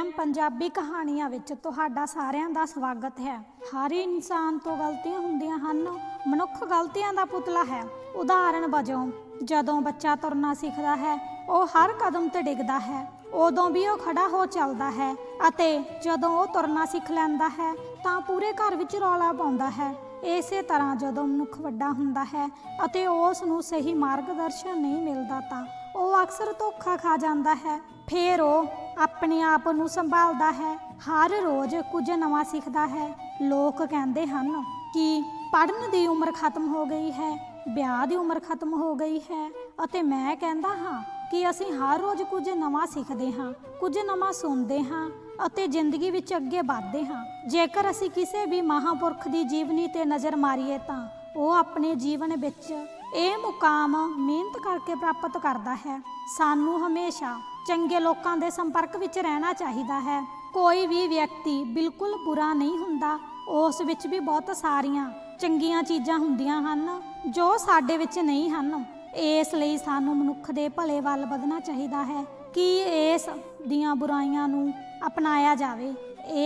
Am Punjabi ਕਹਾਣੀਆਂ ਵਿੱਚ ਤੁਹਾਡਾ ਸਾਰਿਆਂ ਦਾ ਸਵਾਗਤ ਹੈ। ਹਰ ਇਨਸਾਨ ਤੋਂ ਗਲਤੀਆਂ ਹੁੰਦੀਆਂ ਹਨ, ਮਨੁੱਖ ਗਲਤੀਆਂ ਦਾ ਪੁਤਲਾ ਹੈ। ਉਦਾਹਰਣ ਵਜੋਂ, ਜਦੋਂ ਬੱਚਾ ਤੁਰਨਾ ਸਿੱਖਦਾ ਹੈ, ਉਹ ਹਰ ਕਦਮ ਤੇ ਡਿੱਗਦਾ ਹੈ, ਉਦੋਂ ਵੀ ਉਹ ਖੜਾ ਹੋ ਚੱਲਦਾ ਹੈ ਅਤੇ ਜਦੋਂ ਉਹ ਤੁਰਨਾ ਸਿੱਖ ਲੈਂਦਾ ਹੈ, ਤਾਂ ਪੂਰੇ ਘਰ ਵਿੱਚ ਰੌਲਾ ਪਾਉਂਦਾ ਹੈ। ਇਸੇ ਤਰ੍ਹਾਂ ਜਦੋਂ ਮਨੁੱਖ ਵੱਡਾ ਹੁੰਦਾ ਹੈ ਅਤੇ ਉਸ ਨੂੰ ਸਹੀ ਮਾਰਗਦਰਸ਼ਨ ਨਹੀਂ ਮਿਲਦਾ ਤਾਂ ਉਹ ਅਕਸਰ ਧੋਖਾ ਖਾ ਜਾਂਦਾ ਹੈ। ਫਿਰ ਉਹ ਆਪਣੇ ਆਪ ਨੂੰ ਸੰਭਾਲਦਾ ਹੈ। ਹਰ ਰੋਜ਼ ਕੁਝ ਨਵਾਂ ਸਿੱਖਦਾ ਹੈ। ਲੋਕ ਕਹਿੰਦੇ ਹਨ ਕਿ ਪੜ੍ਹਨ ਦੀ ਉਮਰ ਖਤਮ ਹੋ ਗਈ ਹੈ, ਵਿਆਹ ਦੀ ਉਮਰ ਖਤਮ ਹੋ ਗਈ ਹੈ ਅਤੇ ਮੈਂ ਕਹਿੰਦਾ ਹਾਂ ਕਿ ਅਸੀਂ ਹਰ ਰੋਜ਼ ਕੁਝ ਨਵਾਂ ਸਿੱਖਦੇ ਹਾਂ, ਕੁਝ ਨਵਾਂ ਸੁਣਦੇ ਹਾਂ ਅਤੇ ਜ਼ਿੰਦਗੀ ਵਿੱਚ ਅੱਗੇ ਵਧਦੇ ਹਾਂ। ਜੇਕਰ ਅਸੀਂ ਕਿਸੇ ਵੀ ਮਹਾਪੁਰਖ ਦੀ ਜੀਵਨੀ ਤੇ ਨਜ਼ਰ ਮਾਰੀਏ ਤਾਂ ਉਹ ਆਪਣੇ ਜੀਵਨ ਵਿੱਚ ਇਹ ਮੁਕਾਮ ਮਿਹਨਤ ਕਰਕੇ ਪ੍ਰਾਪਤ ਕਰਦਾ ਹੈ। ਸਾਨੂੰ ਹਮੇਸ਼ਾ ਚੰਗੇ ਲੋਕਾਂ ਦੇ ਸੰਪਰਕ ਵਿੱਚ ਰਹਿਣਾ ਚਾਹੀਦਾ ਹੈ। ਕੋਈ ਵੀ ਵਿਅਕਤੀ ਬਿਲਕੁਲ ਬੁਰਾ ਨਹੀਂ ਹੁੰਦਾ। ਉਸ ਵਿੱਚ ਵੀ ਬਹੁਤ ਸਾਰੀਆਂ ਚੰਗੀਆਂ ਚੀਜ਼ਾਂ ਹੁੰਦੀਆਂ ਹਨ, ਜੋ ਸਾਡੇ ਵਿੱਚ ਨਹੀਂ ਹਨ। ਇਸ ਲਈ ਸਾਨੂੰ ਮਨੁੱਖ ਦੇ ਭਲੇ ਵੱਲ ਵਧਣਾ ਚਾਹੀਦਾ ਹੈ ਕਿ ਇਸ ਦੀਆਂ ਬੁਰਾਈਆਂ ਨੂੰ ਅਪਣਾਇਆ ਜਾਵੇ।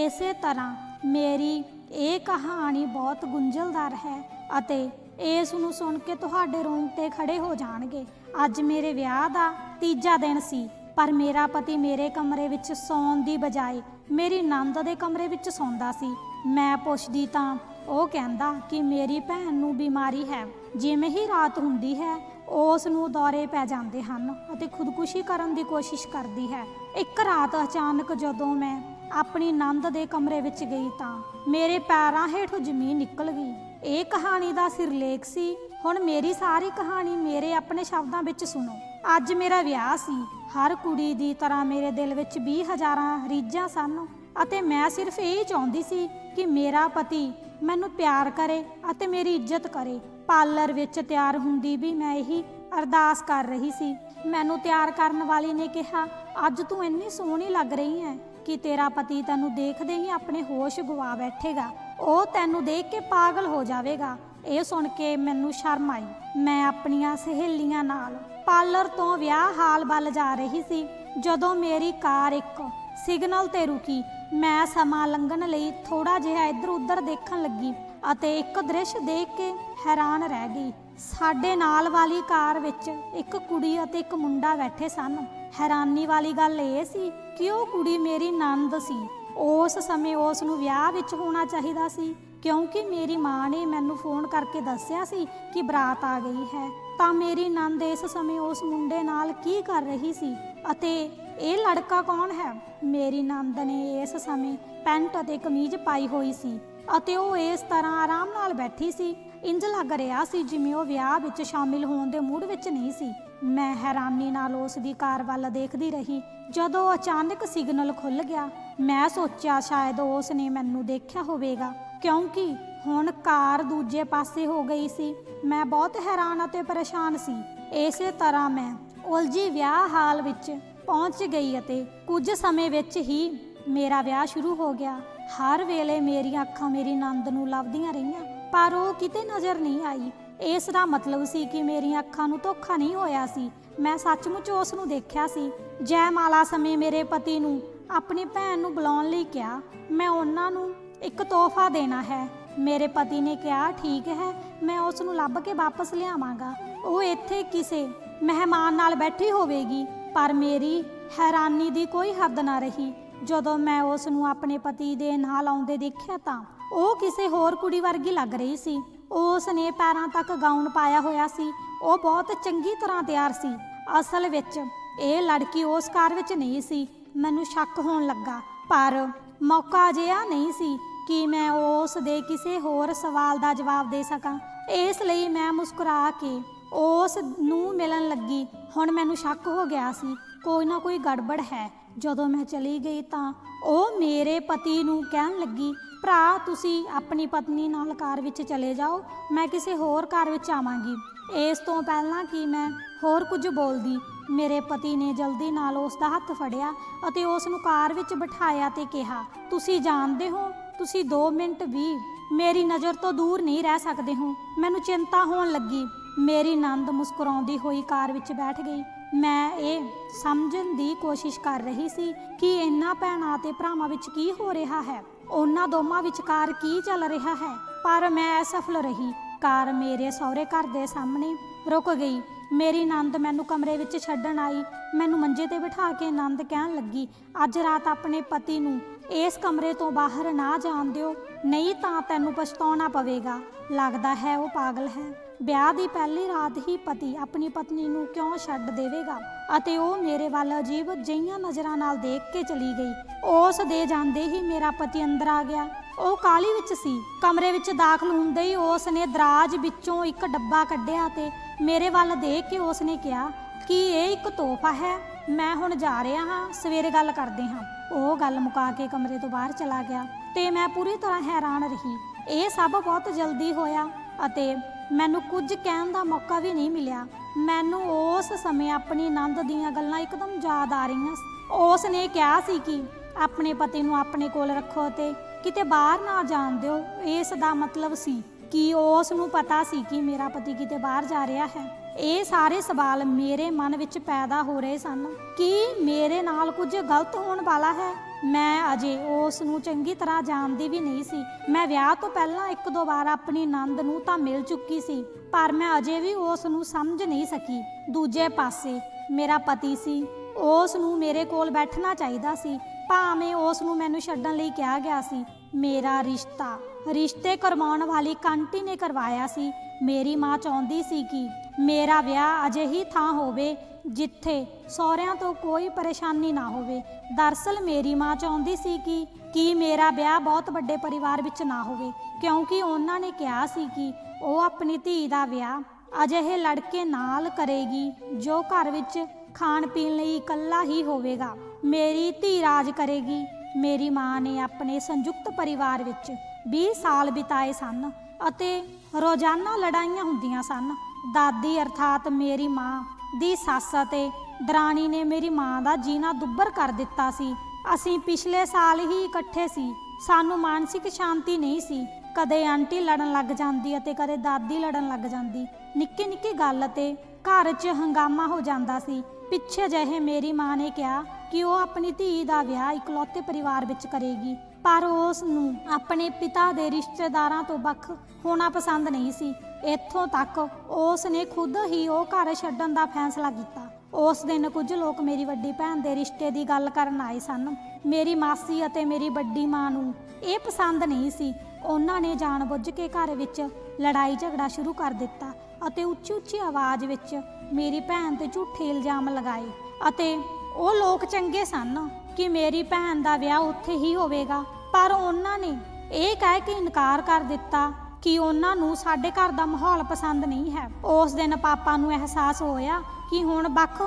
ਇਸੇ ਤਰ੍ਹਾਂ ਮੇਰੀ ਇਹ ਕਹਾਣੀ ਬਹੁਤ ਗੁੰਝਲਦਾਰ ਹੈ ਅਤੇ ਇਸ ਨੂੰ ਸੁਣ ਕੇ ਤੁਹਾਡੇ ਰੋਂਗਟੇ ਖੜੇ ਹੋ ਜਾਣਗੇ। ਅੱਜ ਮੇਰੇ ਵਿਆਹ ਦਾ ਤੀਜਾ ਦਿਨ ਸੀ। ਪਰ ਮੇਰਾ ਪਤੀ ਮੇਰੇ ਕਮਰੇ ਵਿੱਚ ਸੌਣ ਦੀ ਬਜਾਏ ਮੇਰੀ ਨੰਦ ਦੇ ਕਮਰੇ ਵਿੱਚ ਸੌਂਦਾ ਸੀ। ਮੈਂ ਪੁੱਛਦੀ ਤਾਂ ਉਹ ਕਹਿੰਦਾ ਕਿ ਮੇਰੀ ਭੈਣ ਨੂੰ ਬਿਮਾਰੀ ਹੈ। ਜਿਵੇਂ ਹੀ ਰਾਤ ਹੁੰਦੀ ਹੈ ਉਸ ਨੂੰ ਦੌਰੇ ਪੈ ਜਾਂਦੇ ਹਨ ਅਤੇ ਖੁਦਕੁਸ਼ੀ ਕਰਨ ਦੀ ਕੋਸ਼ਿਸ਼ ਕਰਦੀ ਹੈ। ਇੱਕ ਰਾਤ ਅਚਾਨਕ ਜਦੋਂ ਮੈਂ ਆਪਣੀ ਨੰਦ ਦੇ ਕਮਰੇ ਵਿੱਚ ਗਈ ਤਾਂ ਮੇਰੇ ਪੈਰਾਂ ਹੇਠੋਂ ਜ਼ਮੀਨ ਨਿਕਲ ਗਈ। ਇਹ ਕਹਾਣੀ ਦਾ ਸਿਰਲੇਖ ਸੀ। ਹੁਣ ਮੇਰੀ ਸਾਰੀ ਕਹਾਣੀ ਮੇਰੇ ਆਪਣੇ ਸ਼ਬਦਾਂ ਵਿੱਚ ਸੁਣੋ। ਅੱਜ ਮੇਰਾ ਵਿਆਹ ਸੀ। ਹਰ ਕੁੜੀ ਦੀ ਤਰ੍ਹਾਂ ਮੇਰੇ ਦਿਲ ਵਿੱਚ 20 ਹਜ਼ਾਰਾਂ ਰੀਝਾਂ ਸਨ ਅਤੇ ਮੈਂ ਸਿਰਫ ਇਹ ਚਾਹੁੰਦੀ ਸੀ ਕਿ ਮੇਰਾ ਪਤੀ ਮੈਨੂੰ ਪਿਆਰ ਕਰੇ ਅਤੇ ਮੇਰੀ ਇੱਜ਼ਤ ਕਰੇ। ਪਾਰਲਰ ਵਿੱਚ ਤਿਆਰ ਹੁੰਦੀ ਵੀ ਮੈਂ ਇਹੀ ਅਰਦਾਸ ਕਰ ਰਹੀ ਸੀ। ਮੈਨੂੰ ਤਿਆਰ ਕਰਨ ਵਾਲੀ ਨੇ ਕਿਹਾ, ਅੱਜ ਤੂੰ ਇੰਨੀ ਸੋਹਣੀ ਲੱਗ ਰਹੀ ਹੈ ਕਿ ਤੇਰਾ ਪਤੀ ਤੈਨੂੰ ਦੇਖਦੇ ਹੀ ਆਪਣੇ ਹੋਸ਼ ਗਵਾ ਬੈਠੇਗਾ। ਉਹ ਤੈਨੂੰ ਦੇਖ ਕੇ ਪਾਗਲ ਹੋ ਜਾਵੇਗਾ। ਇਹ ਸੁਣ ਕੇ ਮੈਨੂੰ ਸ਼ਰਮ ਆਈ। ਮੈਂ ਆਪਣੀਆਂ ਸਹੇਲੀਆਂ ਨਾਲ ਪਾਰਲਰ ਤੋਂ ਵਿਆਹ ਹਾਲ ਵੱਲ ਜਾ ਰਹੀ ਸੀ। ਜਦੋਂ ਮੇਰੀ ਕਾਰ ਇੱਕ ਸਿਗਨਲ ਤੇ ਰੁਕੀ, ਮੈਂ ਸਮਾਂ ਲੰਘਣ ਲਈ ਥੋੜਾ ਜਿਹਾ ਇੱਧਰ ਉੱਧਰ ਦੇਖਣ ਲੱਗੀ ਅਤੇ ਇੱਕ ਦ੍ਰਿਸ਼ ਦੇਖ ਕੇ ਹੈਰਾਨ ਰਹਿ ਗਈ। ਸਾਡੇ ਨਾਲ ਵਾਲੀ ਕਾਰ ਵਿੱਚ ਇੱਕ ਕੁੜੀ ਅਤੇ ਇੱਕ ਮੁੰਡਾ ਬੈਠੇ ਸਨ। ਹੈਰਾਨੀ ਵਾਲੀ ਗੱਲ ਇਹ ਸੀ ਕਿ ਉਹ ਕੁੜੀ ਮੇਰੀ ਨੰਦ ਸੀ। ਉਸ ਸਮੇਂ ਉਸ ਨੂੰ ਵਿਆਹ ਵਿੱਚ ਹੋਣਾ ਚਾਹੀਦਾ ਸੀ, ਕਿਉਂਕਿ ਮੇਰੀ ਮਾਂ ਨੇ ਮੈਨੂੰ ਫੋਨ ਕਰਕੇ ਦੱਸਿਆ ਸੀ ਕਿ ਬਰਾਤ ਆ ਗਈ ਹੈ। ਤਾਂ ਮੇਰੀ ਨੰਦ ਇਸ ਸਮੇਂ ਉਸ ਮੁੰਡੇ ਨਾਲ ਕੀ ਕਰ ਰਹੀ ਸੀ? ਅਤੇ ਇਹ ਲੜਕਾ ਕੌਣ ਹੈ? ਮੇਰੀ ਨੰਦ ਨੇ ਇਸ ਸਮੇਂ ਪੈਂਟ ਅਤੇ ਕਮੀਜ਼ ਪਾਈ ਹੋਈ ਸੀ ਅਤੇ ਉਹ ਇਸ ਤਰ੍ਹਾਂ ਆਰਾਮ ਨਾਲ ਬੈਠੀ ਸੀ। ਇੰਜ ਲੱਗ ਰਿਹਾ ਸੀ ਜਿਵੇਂ ਉਹ ਵਿਆਹ ਵਿੱਚ ਸ਼ਾਮਿਲ ਹੋਣ ਦੇ ਮੂਡ ਵਿੱਚ ਨਹੀਂ ਸੀ। ਮੈਂ ਹੈਰਾਨੀ ਨਾਲ ਉਸ ਦੀ ਕਾਰ ਵੱਲ ਦੇਖਦੀ ਰਹੀ। ਜਦੋਂ ਅਚਾਨਕ ਸਿਗਨਲ ਖੁੱਲ ਗਿਆ, ਮੈਂ ਸੋਚਿਆ, ਸ਼ਾਇਦ ਉਸ ਨੇ ਮੈਨੂੰ ਦੇਖਿਆ ਹੋਵੇਗਾ। ਕਿਉਂਕਿ ਹੁਣ ਕਾਰ ਦੂਜੇ ਪਾਸੇ ਹੋ ਗਈ ਸੀ। ਮੈਂ ਬਹੁਤ ਹੈਰਾਨ ਅਤੇ ਪਰੇਸ਼ਾਨ ਸੀ। ਇਸੇ ਤਰ੍ਹਾਂ ਮੈਂ ਉਲਝੀ ਵਿਆਹ ਹਾਲ ਵਿੱਚ ਪਹੁੰਚ ਗਈ ਅਤੇ ਕੁਝ ਸਮੇਂ ਵਿੱਚ ਹੀ ਮੇਰਾ ਵਿਆਹ ਸ਼ੁਰੂ ਹੋ ਗਿਆ। ਹਰ ਵੇਲੇ ਮੇਰੀਆਂ ਅੱਖਾਂ ਮੇਰੀ ਨੰਦ ਨੂੰ ਲੱਭਦੀਆਂ ਰਹੀਆਂ, ਪਰ ਉਹ ਕਿਤੇ ਨਜ਼ਰ ਨਹੀਂ ਆਈ। ਇਸ ਦਾ ਮਤਲਬ ਸੀ ਕਿ ਮੇਰੀਆਂ ਅੱਖਾਂ ਨੂੰ ਧੋਖਾ ਨਹੀਂ ਹੋਇਆ ਸੀ। ਮੈਂ ਸੱਚਮੁੱਚ ਉਸ ਨੂੰ ਦੇਖਿਆ ਸੀ। ਜੈ ਮਾਲਾ ਸਮੇਂ ਮੇਰੇ ਪਤੀ ਨੂੰ ਆਪਣੀ ਭੈਣ ਨੂੰ ਬੁਲਾਉਣ ਲਈ ਕਿਹਾ, ਮੈਂ ਉਹਨਾਂ ਨੂੰ ਇੱਕ ਤੋਹਫਾ ਦੇਣਾ ਹੈ। ਮੇਰੇ ਪਤੀ ਨੇ ਕਿਹਾ, ਠੀਕ ਹੈ, ਮੈਂ ਉਸ ਨੂੰ ਲੱਭ ਕੇ ਵਾਪਸ ਲਿਆਵਾਂਗਾ। ਉਹ ਇੱਥੇ ਕਿਸੇ ਮਹਿਮਾਨ ਨਾਲ ਬੈਠੀ ਹੋਵੇਗੀ, ਪਰ ਮੇਰੀ ਹੈਰਾਨੀ ਦੀ ਕੋਈ ਹੱਦ ਨਾ ਰਹੀ। ਜਦੋਂ ਮੈਂ ਉਸ ਨੂੰ ਆਪਣੇ ਪਤੀ ਦੇ ਨਾਲ ਆਉਂਦੇ ਦੇਖਿਆ ਤਾਂ ਉਹ ਕਿਸੇ ਹੋਰ ਕੁੜੀ ਵਰਗੀ ਲੱਗ ਰਹੀ ਸੀ। ਉਸ ਨੇ ਪੈਰਾਂ ਤੱਕ ਗਾਊਨ ਪਾਇਆ ਹੋਇਆ ਸੀ। ਉਹ ਬਹੁਤ ਚੰਗੀ ਤਰ੍ਹਾਂ ਤਿਆਰ ਸੀ। ਅਸਲ ਵਿੱਚ ਇਹ ਲੜਕੀ ਉਸ ਕਾਰ ਵਿੱਚ ਨਹੀਂ ਸੀ। ਮੈਨੂੰ ਸ਼ੱਕ ਹੋਣ ਲੱਗਾ, ਪਰ ਮੌਕਾ ਅਜਿਹਾ ਨਹੀਂ ਸੀ ਕਿ ਮੈਂ ਉਸ ਦੇ ਕਿਸੇ ਹੋਰ ਸਵਾਲ ਦਾ ਜਵਾਬ ਦੇ ਸਕਾਂ? ਇਸ ਲਈ ਮੈਂ ਮੁਸਕਰਾ ਕੇ ਉਸ ਨੂੰ ਮਿਲਣ ਲੱਗੀ। ਹੁਣ ਮੈਨੂੰ ਸ਼ੱਕ ਹੋ ਗਿਆ ਸੀ। ਕੋਈ ਨਾ ਕੋਈ ਗੜਬੜ ਹੈ। ਜਦੋਂ ਮੈਂ ਚਲੀ ਗਈ ਤਾਂ ਉਹ ਮੇਰੇ ਪਤੀ ਨੂੰ ਕਹਿਣ ਲੱਗੀ, ਭਰਾ, ਤੁਸੀਂ ਆਪਣੀ ਪਤਨੀ ਨਾਲ ਕਾਰ ਵਿੱਚ ਚਲੇ ਜਾਓ। ਮੈਂ ਕਿਸੇ ਹੋਰ ਕਾਰ ਵਿੱਚ ਆਵਾਂਗੀ। ਇਸ ਤੋਂ ਪਹਿਲਾਂ ਕਿ ਮੈਂ ਹੋਰ ਕੁਝ ਬੋਲਦੀ, ਮੇਰੇ ਪਤੀ ਨੇ ਜਲਦੀ ਨਾਲ ਉਸ ਦਾ ਹੱਥ ਫੜਿਆ ਅਤੇ ਉਸ ਨੂੰ ਕਾਰ ਵਿੱਚ ਬਿਠਾਇਆ ਤੇ ਕਿਹਾ, ਤੁਸੀਂ ਜਾਣਦੇ ਹੋ ਤੁਸੀਂ 2 ਮਿੰਟ ਵੀ ਮੇਰੀ ਨਜ਼ਰ ਤੋਂ ਦੂਰ ਨਹੀਂ ਰਹਿ ਸਕਦੇ ਹੋ। ਮੈਨੂੰ ਚਿੰਤਾ ਹੋਣ ਲੱਗੀ। ਮੇਰੀ ਨੰਦ ਮੁਸਕਰਾਉਂਦੀ ਹੋਈ ਕਾਰ ਵਿੱਚ ਬੈਠ ਗਈ। ਮੈਂ ਇਹ ਸਮਝਣ ਦੀ ਕੋਸ਼ਿਸ਼ ਕਰ ਰਹੀ ਸੀ ਕਿ ਇਹਨਾਂ ਭੈਣਾਂ ਤੇ ਭਰਾਵਾਂ ਵਿੱਚ ਕੀ ਹੋ ਰਿਹਾ ਹੈ। ਉਹਨਾਂ ਦੋਵਾਂ ਵਿਚਕਾਰ ਕੀ ਚੱਲ ਰਿਹਾ ਹੈ। ਪਰ ਮੈਂ ਅਸਫਲ ਰਹੀ। ਕਾਰ ਮੇਰੇ ਸਹੁਰੇ ਘਰ ਦੇ ਸਾਹਮਣੇ ਰੁਕ ਗਈ। ਮੇਰੀ ਨੰਦ ਮੈਨੂੰ ਕਮਰੇ ਵਿੱਚ ਛੱਡਣ ਆਈ। ਮੈਨੂੰ ਮੰਜੇ ਤੇ ਬਿਠਾ ਕੇ ਨੰਦ ਕਹਿਣ ਲੱਗੀ, ਅੱਜ ਰਾਤ ਆਪਣੇ ਪਤੀ ਨੂੰ ਇਸ ਕਮਰੇ ਤੋਂ ਬਾਹਰ ਨਾ ਜਾਣ ਦਿਓ। ਨਹੀਂ ਤਾਂ ਤੈਨੂੰ ਪਛਤਾਉਣਾ ਪਵੇਗਾ। ਲੱਗਦਾ ਹੈ ਉਹ ਪਾਗਲ ਹੈ। ਵਿਆਹ ਦੀ ਪਹਿਲੀ ਰਾਤ ਹੀ ਪਤੀ ਆਪਣੀ ਪਤਨੀ ਨੂੰ ਕਿਉਂ ਛੱਡ ਦੇਵੇਗਾ? ਅਤੇ ਉਹ ਮੇਰੇ ਵੱਲ ਅਜੀਬ ਜਿਹੀਆਂ ਨਜ਼ਰਾਂ ਨਾਲ ਦੇਖ ਕੇ ਚਲੀ ਗਈ। ਉਸ ਦੇ ਜਾਂਦੇ ਹੀ ਮੇਰਾ ਪਤੀ ਅੰਦਰ ਆ ਗਿਆ। ਉਹ ਕਾਲੀ ਵਿੱਚ ਸੀ। ਕਮਰੇ ਵਿੱਚ ਦਾਖਲ ਹੁੰਦੇ ਹੀ ਉਸ ਨੇ ਦਰਾਜ ਵਿੱਚੋਂ ਇੱਕ ਡੱਬਾ ਕੱਢਿਆ ਤੇ ਮੇਰੇ ਵੱਲ ਦੇਖ ਕੇ ਉਸ ਨੇ ਕਿਹਾ ਕਿ ਇਹ ਇੱਕ ਤੋਹਫਾ ਹੈ, ਮੈਂ ਹੁਣ ਜਾ ਰਿਹਾ ਹਾਂ, ਸਵੇਰੇ ਗੱਲ ਕਰਦੇ ਹਾਂ। ਉਹ ਗੱਲ ਮੁਕਾ ਕੇ ਕਮਰੇ ਤੋਂ ਬਾਹਰ ਚਲਾ ਗਿਆ ਤੇ ਮੈਂ ਪੂਰੀ ਤਰ੍ਹਾਂ ਹੈਰਾਨ ਰਹੀ। ਇਹ ਸਭ ਬਹੁਤ ਜਲਦੀ ਹੋਇਆ ਅਤੇ ਮੈਨੂੰ ਕੁਝ ਕਹਿਣ ਦਾ ਮੌਕਾ ਵੀ ਨਹੀਂ ਮਿਲਿਆ। ਮੈਨੂੰ ਉਸ ਸਮੇਂ ਆਪਣੀ ਨੰਦ ਦੀਆਂ ਗੱਲਾਂ ਇੱਕਦਮ ਯਾਦ ਆ ਰਹੀਆਂ ਉਸ ਨੇ ਕਿਹਾ ਸੀ ਕਿ ਆਪਣੇ ਪਤੀ ਨੂੰ ਆਪਣੇ ਕੋਲ ਰੱਖੋ ਤੇ ਕਿਤੇ ਬਾਹਰ ਨਾ ਜਾਣ ਦਿਓ। ਇਸ ਦਾ ਮਤਲਬ ਸੀ ਕਿ ਉਸ ਨੂੰ ਪਤਾ ਸੀ ਕਿ ਮੇਰਾ ਪਤੀ ਕਿਤੇ ਬਾਹਰ ਜਾ ਰਿਹਾ ਹੈ। ਇਹ ਸਾਰੇ ਸਵਾਲ ਮੇਰੇ ਮਨ ਵਿੱਚ ਪੈਦਾ ਹੋ ਰਹੇ ਸਨ ਕਿ ਮੇਰੇ ਨਾਲ ਕੁਝ ਗਲਤ ਹੋਣ ਵਾਲਾ ਹੈ। ਮੈਂ ਅਜੇ ਉਸ ਨੂੰ ਚੰਗੀ ਤਰ੍ਹਾਂ ਜਾਣਦੀ ਵੀ ਨਹੀਂ ਸੀ। ਮੈਂ ਵਿਆਹ ਤੋਂ ਪਹਿਲਾਂ ਇੱਕ ਦੋ ਵਾਰ ਆਪਣੀ ਨੰਦ ਨੂੰ ਤਾਂ ਮਿਲ ਚੁੱਕੀ ਸੀ, ਪਰ ਮੈਂ ਅਜੇ ਵੀ ਉਸ ਨੂੰ ਸਮਝ ਨਹੀਂ ਸਕੀ। ਦੂਜੇ ਪਾਸੇ ਮੇਰਾ ਪਤੀ ਸੀ, ਉਸ ਨੂੰ ਮੇਰੇ ਕੋਲ ਬੈਠਣਾ ਚਾਹੀਦਾ ਸੀ। ਭਾਵੇਂ ਉਸ ਨੂੰ ਮੈਨੂੰ ਛੱਡਣ ਲਈ ਕਿਹਾ ਗਿਆ ਸੀ, ਮੇਰਾ ਰਿਸ਼ਤਾ ਰਿਸ਼ਤੇ ਕਰਵਾਉਣ ਵਾਲੀ ਕਾਂਟੀ ਨੇ ਕਰਵਾਇਆ ਸੀ। ਮੇਰੀ ਮਾਂ ਚਾਹੁੰਦੀ ਸੀ ਕਿ ਮੇਰਾ ਵਿਆਹ ਅਜਿਹੀ ਥਾਂ ਹੋਵੇ ਜਿੱਥੇ ਸਹੁਰਿਆਂ ਤੋਂ ਕੋਈ ਪਰੇਸ਼ਾਨੀ ਨਾ ਹੋਵੇ। ਦਰਸਲ ਮੇਰੀ ਮਾਂ ਚਾਹੁੰਦੀ ਸੀ ਕਿ, ਕੀ ਮੇਰਾ ਵਿਆਹ ਬਹੁਤ ਵੱਡੇ ਪਰਿਵਾਰ ਵਿੱਚ ਨਾ ਹੋਵੇ, ਕਿਉਂਕਿ ਉਹਨਾਂ ਨੇ ਕਿਹਾ ਸੀ ਕਿ ਉਹ ਆਪਣੀ ਧੀ ਦਾ ਵਿਆਹ ਅਜਿਹੇ ਲੜਕੇ ਨਾਲ ਕਰੇਗੀ, ਜੋ ਘਰ ਵਿੱਚ ਖਾਣ ਪੀਣ ਲਈ ਇਕੱਲਾ ਹੀ ਹੋਵੇਗਾ। ਮੇਰੀ ਧੀ ਰਾਜ ਕਰੇਗੀ। ਮੇਰੀ ਮਾਂ ਨੇ ਆਪਣੇ ਸੰਯੁਕਤ ਪਰਿਵਾਰ ਵਿੱਚ 20 ਸਾਲ ਬਿਤਾਏ ਸਨ ਅਤੇ ਰੋਜ਼ਾਨਾ ਲੜਾਈਆਂ ਹੁੰਦੀਆਂ ਸਨ। ਦਾਦੀ ਅਰਥਾਤ ਮੇਰੀ ਮਾਂ ਦੀ ਸੱਸ ਅਤੇ ਦਰਾਣੀ ਨੇ ਮੇਰੀ ਮਾਂ ਦਾ ਜੀਣਾ ਦੁੱਬਰ ਕਰ ਦਿੱਤਾ ਸੀ। ਅਸੀਂ ਪਿਛਲੇ ਸਾਲ ਹੀ ਇਕੱਠੇ ਸੀ। ਸਾਨੂੰ ਮਾਨਸਿਕ ਸ਼ਾਂਤੀ ਨਹੀਂ ਸੀ। ਕਦੇ ਆਂਟੀ ਲੜਨ ਲੱਗ ਜਾਂਦੀ ਅਤੇ ਕਦੇ ਦਾਦੀ ਲੜਨ ਲੱਗ ਜਾਂਦੀ। ਨਿੱਕੀ ਨਿੱਕੀ ਗੱਲ ਤੇ ਘਰ 'ਚ ਹੰਗਾਮਾ ਹੋ ਜਾਂਦਾ ਸੀ। ਪਿੱਛੇ ਜਿਹੇ ਮੇਰੀ ਮਾਂ ਨੇ ਕਿਹਾ ਕਿ ਉਹ ਆਪਣੀ ਧੀ ਦਾ ਵਿਆਹ ਇਕਲੌਤੇ ਪਰਿਵਾਰ ਵਿੱਚ ਕਰੇਗੀ। ਪਰ ਉਸ ਨੂੰ ਆਪਣੇ ਪਿਤਾ ਦੇ ਰਿਸ਼ਤੇਦਾਰਾਂ ਤੋਂ ਵੱਖ ਹੋਣਾ ਪਸੰਦ ਨਹੀਂ ਸੀ। ਇੱਥੋਂ ਤੱਕ ਉਸ ਨੇ ਖੁਦ ਹੀ ਉਹ ਘਰ ਛੱਡਣ ਦਾ ਫੈਸਲਾ ਕੀਤਾ। ਉਸ ਦਿਨ ਕੁਝ ਲੋਕ ਮੇਰੀ ਵੱਡੀ ਭੈਣ ਦੇ ਰਿਸ਼ਤੇ ਦੀ ਗੱਲ ਕਰਨ ਆਏ ਸਨ। ਮੇਰੀ ਮਾਸੀ ਅਤੇ ਮੇਰੀ ਵੱਡੀ ਮਾਂ ਨੂੰ ਇਹ ਪਸੰਦ ਨਹੀਂ ਸੀ। ਉਹਨਾਂ ਨੇ ਜਾਣਬੁੱਝ ਕੇ ਘਰ ਵਿੱਚ ਲੜਾਈ ਝਗੜਾ ਸ਼ੁਰੂ ਕਰ ਦਿੱਤਾ ਅਤੇ ਉੱਚੀ ਉੱਚੀ ਆਵਾਜ਼ ਵਿੱਚ ਮੇਰੀ ਭੈਣ ਤੇ ਝੂਠੇ ਇਲਜ਼ਾਮ ਲਗਾਏ ਅਤੇ ਉਹ ਲੋਕ ਚੰਗੇ ਸਨ। ਕਿ ਮੇਰੀ ਭੈਣ ਦਾ ਵਿਆਹ ਉੱਥੇ ਹੀ ਹੋਵੇਗਾ। ਪਰ ਉਹਨਾਂ ਨੇ ਇਹ ਕਹਿ ਕੇ ਇਨਕਾਰ ਕਰ ਦਿੱਤਾ ਕਿ ਉਹਨਾਂ ਨੂੰ ਸਾਡੇ ਘਰ ਦਾ ਮਾਹੌਲ ਪਸੰਦ ਨਹੀਂ ਹੈ। ਉਸ ਦਿਨ ਪਾਪਾ ਨੂੰ ਅਹਿਸਾਸ ਹੋਇਆ ਕਿ ਹੁਣ ਵੱਖ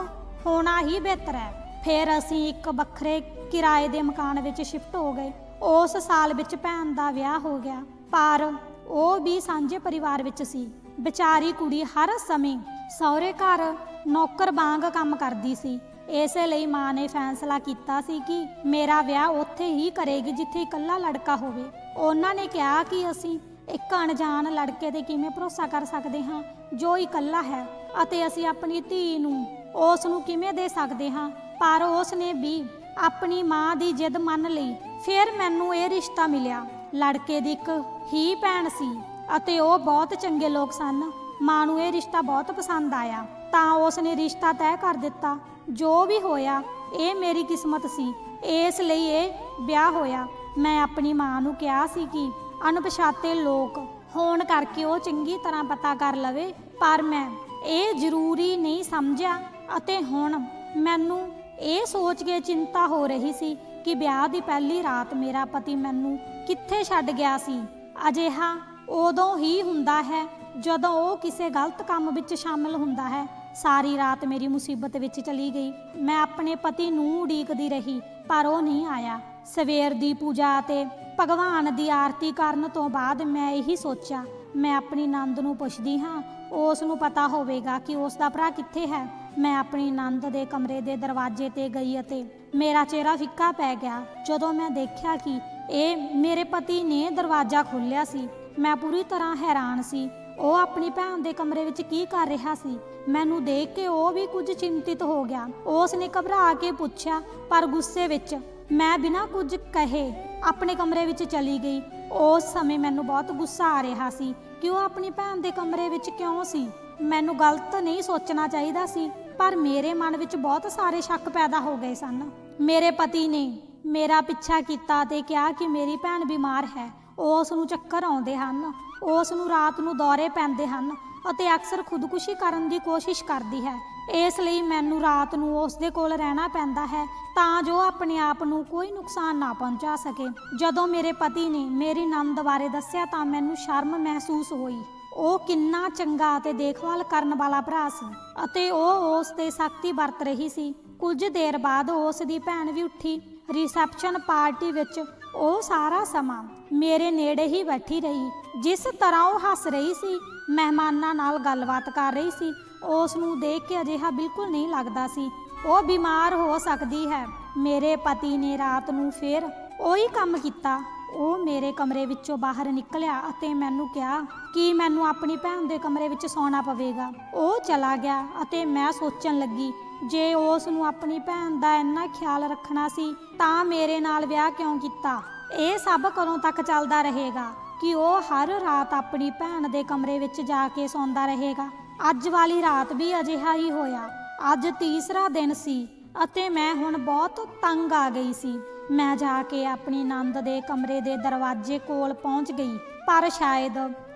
ਹੋਣਾ ਹੀ ਬਿਹਤਰ ਹੈ। ਫਿਰ ਅਸੀਂ ਇੱਕ ਵੱਖਰੇ ਕਿਰਾਏ ਦੇ ਮਕਾਨ ਵਿੱਚ ਸ਼ਿਫਟ ਹੋ ਗਏ। ਉਸ ਸਾਲ ਵਿੱਚ ਭੈਣ ਦਾ ਵਿਆਹ ਹੋ ਗਿਆ। ਪਰ ਉਹ ਵੀ ਸਾਂਝੇ ਪਰਿਵਾਰ ਵਿੱਚ ਸੀ। ਵਿਚਾਰੀ ਕੁੜੀ ਹਰ ਸਮੇਂ ਸਹੁਰੇ ਘਰ ਨੌਕਰ ਵਾਂਗ ਕੰਮ ਕਰਦੀ ਸੀ। ਇਸੇ ਲਈ ਮਾਂ ਨੇ ਫੈਸਲਾ ਕੀਤਾ ਸੀ ਕਿ ਮੇਰਾ ਵਿਆਹ ਉੱਥੇ ਹੀ ਕਰੇਗੀ ਜਿੱਥੇ ਇਕੱਲਾ ਲੜਕਾ ਹੋਵੇ। ਉਹਨਾਂ ਨੇ ਕਿਹਾ ਕਿ ਅਸੀਂ ਇੱਕ ਅਣਜਾਣ ਲੜਕੇ ਤੇ ਕਿਵੇਂ ਭਰੋਸਾ ਕਰ ਸਕਦੇ ਹਾਂ, ਜੋ ਇਕੱਲਾ ਹੈ ਅਤੇ ਅਸੀਂ ਆਪਣੀ ਧੀ ਨੂੰ ਉਸ ਨੂੰ ਕਿਵੇਂ ਦੇ ਸਕਦੇ ਹਾਂ। ਪਰ ਉਸ ਨੇ ਵੀ ਆਪਣੀ ਮਾਂ ਦੀ ਜਿੱਦ ਮੰਨ ਲਈ। ਫਿਰ ਮੈਨੂੰ ਇਹ ਰਿਸ਼ਤਾ ਮਿਲਿਆ। ਲੜਕੇ ਦੀ ਇੱਕ ਹੀ ਭੈਣ ਸੀ ਅਤੇ ਉਹ ਬਹੁਤ ਚੰਗੇ ਲੋਕ ਸਨ। ਮਾਂ ਨੂੰ ਇਹ ਰਿਸ਼ਤਾ ਬਹੁਤ ਪਸੰਦ ਆਇਆ। ਤਾਂ ਉਸ ਨੇ ਰਿਸ਼ਤਾ ਤੈਅ ਕਰ ਦਿੱਤਾ। ਜੋ ਵੀ ਹੋਇਆ, ਇਹ ਮੇਰੀ ਕਿਸਮਤ ਸੀ। ਇਸ ਲਈ ਇਹ ਵਿਆਹ ਹੋਇਆ। ਮੈਂ ਆਪਣੀ ਮਾਂ ਨੂੰ ਕਿਹਾ ਸੀ ਕਿ ਅਣਪਛਾਤੇ ਲੋਕ ਹੋਣ ਕਰਕੇ ਉਹ ਚੰਗੀ ਤਰ੍ਹਾਂ ਪਤਾ ਕਰ ਲਵੇ, ਪਰ ਮੈਂ ਇਹ ਜ਼ਰੂਰੀ ਨਹੀਂ ਸਮਝਿਆ ਅਤੇ ਹੁਣ ਮੈਨੂੰ ਇਹ ਸੋਚ ਕੇ ਚਿੰਤਾ ਹੋ ਰਹੀ ਸੀ ਕਿ ਵਿਆਹ ਦੀ ਪਹਿਲੀ ਰਾਤ ਮੇਰਾ ਪਤੀ ਮੈਨੂੰ ਕਿੱਥੇ ਛੱਡ ਗਿਆ ਸੀ। ਅਜਿਹਾ ਉਦੋਂ ਹੀ ਹੁੰਦਾ ਹੈ ਜਦੋਂ ਉਹ ਕਿਸੇ ਗਲਤ ਕੰਮ ਵਿੱਚ ਸ਼ਾਮਲ ਹੁੰਦਾ ਹੈ, ਸਾਰੀ ਰਾਤ ਮੇਰੀ ਮੁਸੀਬਤ ਵਿੱਚ ਚਲੀ ਗਈ। ਮੈਂ ਆਪਣੇ ਪਤੀ ਨੂੰ ਉਡੀਕਦੀ ਰਹੀ, ਪਰ ਉਹ ਨਹੀਂ ਆਇਆ। ਸਵੇਰ ਦੀ ਪੂਜਾ ਅਤੇ ਭਗਵਾਨ ਦੀ ਆਰਤੀ ਕਰਨ ਤੋਂ ਬਾਅਦ ਮੈਂ ਇਹੀ ਸੋਚਿਆ, ਮੈਂ ਆਪਣੀ ਨੰਦ ਨੂੰ ਪੁੱਛਦੀ ਹਾਂ, ਉਸ ਨੂੰ ਪਤਾ ਹੋਵੇਗਾ ਕਿ ਉਸ ਦਾ ਭਰਾ ਕਿੱਥੇ ਹੈ। ਮੈਂ ਆਪਣੀ ਨੰਦ ਦੇ ਕਮਰੇ ਦੇ ਦਰਵਾਜ਼ੇ ਤੇ ਗਈ ਅਤੇ ਮੇਰਾ ਚਿਹਰਾ ਫਿੱਕਾ ਪੈ ਗਿਆ। ਜਦੋਂ ਮੈਂ ਦੇਖਿਆ ਕਿ ਇਹ ਮੇਰੇ ਪਤੀ ਨੇ ਦਰਵਾਜ਼ਾ ਖੋਲ੍ਹਿਆ ਸੀ, ਮੈਂ ਪੂਰੀ ਤਰ੍ਹਾਂ ਹੈਰਾਨ ਸੀ। ਉਹ ਆਪਣੀ ਭੈਣ ਦੇ ਕਮਰੇ ਵਿੱਚ ਕੀ ਕਰ ਰਿਹਾ ਸੀ? ਮੈਨੂੰ ਦੇਖ ਕੇ ਉਹ ਵੀ ਕੁਝ ਚਿੰਤਿਤ ਹੋ ਗਿਆ। ਉਸ ਨੇ ਘਬਰਾ ਕੇ ਪੁੱਛਿਆ, ਪਰ ਗੁੱਸੇ ਵਿੱਚ ਮੈਂ ਬਿਨਾਂ ਕੁਝ ਕਹੇ ਆਪਣੇ ਕਮਰੇ ਵਿੱਚ ਚਲੀ ਗਈ। ਉਸ ਸਮੇਂ ਮੈਨੂੰ ਬਹੁਤ ਗੁੱਸਾ ਆ ਰਿਹਾ ਸੀ। ਕਿ ਉਹ ਆਪਣੀ ਭੈਣ ਦੇ ਕਮਰੇ ਵਿੱਚ ਕਿਉਂ ਸੀ? ਮੈਨੂੰ ਗਲਤ ਨਹੀਂ ਸੋਚਣਾ ਚਾਹੀਦਾ ਸੀ, ਪਰ ਮੇਰੇ ਮਨ ਵਿੱਚ ਬਹੁਤ ਸਾਰੇ ਸ਼ੱਕ ਪੈਦਾ ਹੋ ਗਏ ਸਨ। ਮੇਰੇ ਪਤੀ ਨੇ ਮੇਰਾ ਪਿੱਛਾ ਕੀਤਾ ਤੇ ਕਿਹਾ ਕਿ ਮੇਰੀ ਭੈਣ ਬਿਮਾਰ ਹੈ। ਉਸ ਨੂੰ ਚੱਕਰ ਆਉਂਦੇ ਹਨ। ਉਸ ਨੂੰ ਰਾਤ ਨੂੰ ਦੌਰੇ ਪੈਂਦੇ ਹਨ ਅਤੇ ਅਕਸਰ ਖੁਦਕੁਸ਼ੀ ਕਰਨ ਦੀ ਕੋਸ਼ਿਸ਼ ਕਰਦੀ ਹੈ। ਇਸ ਲਈ ਮੈਨੂੰ ਰਾਤ ਨੂੰ ਉਸ ਦੇ ਕੋਲ ਰਹਿਣਾ ਪੈਂਦਾ ਹੈ ਤਾਂ ਜੋ ਆਪਣੇ ਆਪ ਨੂੰ ਕੋਈ ਨੁਕਸਾਨ ਨਾ ਪਹੁੰਚਾ ਸਕੇ। ਜਦੋਂ ਮੇਰੇ ਪਤੀ ਨੇ ਮੇਰੀ ਨੰਦ ਬਾਰੇ ਦੱਸਿਆ ਤਾਂ ਮੈਨੂੰ ਸ਼ਰਮ ਮਹਿਸੂਸ ਹੋਈ। ਉਹ ਕਿੰਨਾ ਚੰਗਾ ਅਤੇ ਦੇਖਭਾਲ ਕਰਨ ਵਾਲਾ ਭਰਾ ਸੀ ਅਤੇ ਉਹ ਉਸ ਤੇ ਸਖਤੀ ਵਰਤ ਰਹੀ ਸੀ। ਕੁਝ ਦੇਰ ਬਾਅਦ ਉਸ ਦੀ ਭੈਣ ਵੀ ਉੱਠੀ। ਰਿਸੈਪਸ਼ਨ ਪਾਰਟੀ ਵਿੱਚ ਉਹ ਸਾਰਾ ਸਮਾਂ ਮੇਰੇ ਨੇੜੇ ਹੀ ਬੈਠੀ ਰਹੀ। ਜਿਸ ਤਰ੍ਹਾਂ ਉਹ ਹੱਸ ਰਹੀ ਸੀ, ਮਹਿਮਾਨਾਂ ਨਾਲ ਗੱਲਬਾਤ ਕਰ ਰਹੀ ਸੀ, ਉਸ ਨੂੰ ਦੇਖ ਕੇ ਅਜਿਹਾ ਬਿਲਕੁਲ ਨਹੀਂ ਲੱਗਦਾ ਸੀ। ਉਹ ਬਿਮਾਰ ਹੋ ਸਕਦੀ ਹੈ। ਮੇਰੇ ਪਤੀ ਨੇ ਰਾਤ ਨੂੰ ਫੇਰ ਉਹੀ ਕੰਮ ਕੀਤਾ। ਉਹ ਮੇਰੇ ਕਮਰੇ ਵਿੱਚੋਂ ਬਾਹਰ ਨਿਕਲਿਆ ਅਤੇ ਮੈਨੂੰ ਕਿਹਾ ਕਿ ਮੈਨੂੰ ਆਪਣੀ ਭੈਣ ਦੇ ਕਮਰੇ ਵਿੱਚ ਸੌਣਾ ਪਵੇਗਾ। ਉਹ ਚਲਾ ਗਿਆ ਅਤੇ ਮੈਂ ਸੋਚਣ ਲੱਗੀ ਜੇ ਉਸ ਨੂੰ ਆਪਣੀ ਭੈਣ ਦਾ ਇੰਨਾ ਖਿਆਲ ਰੱਖਣਾ ਸੀ, ਤਾਂ ਮੇਰੇ ਨਾਲ ਵਿਆਹ ਕਿਉਂ ਕੀਤਾ? ਇਹ ਸਭ ਕਦੋਂ ਤੱਕ ਚੱਲਦਾ ਰਹੇਗਾ? ਕਿ ਉਹ ਹਰ ਰਾਤ ਆਪਣੀ ਭੈਣ ਦੇ ਕਮਰੇ ਵਿੱਚ ਜਾ ਕੇ ਸੌਂਦਾ ਰਹੇਗਾ? ਅੱਜ ਵਾਲੀ ਰਾਤ ਵੀ ਅਜਿਹਾ ਹੀ ਹੋਇਆ। ਅੱਜ ਤੀਸਰਾ ਦਿਨ ਸੀ, ਅਤੇ ਮੈਂ ਹੁਣ ਬਹੁਤ ਤੰਗ ਆ ਗਈ ਸੀ। ਮੈਂ ਜਾ ਕੇ ਆਪਣੀ ਨੰਦ ਦੇ ਕਮਰੇ ਦੇ ਦਰਵਾਜ਼ੇ ਕੋਲ ਪਹੁੰਚ ਗਈ, ਪਰ ਸ਼ਾਇਦ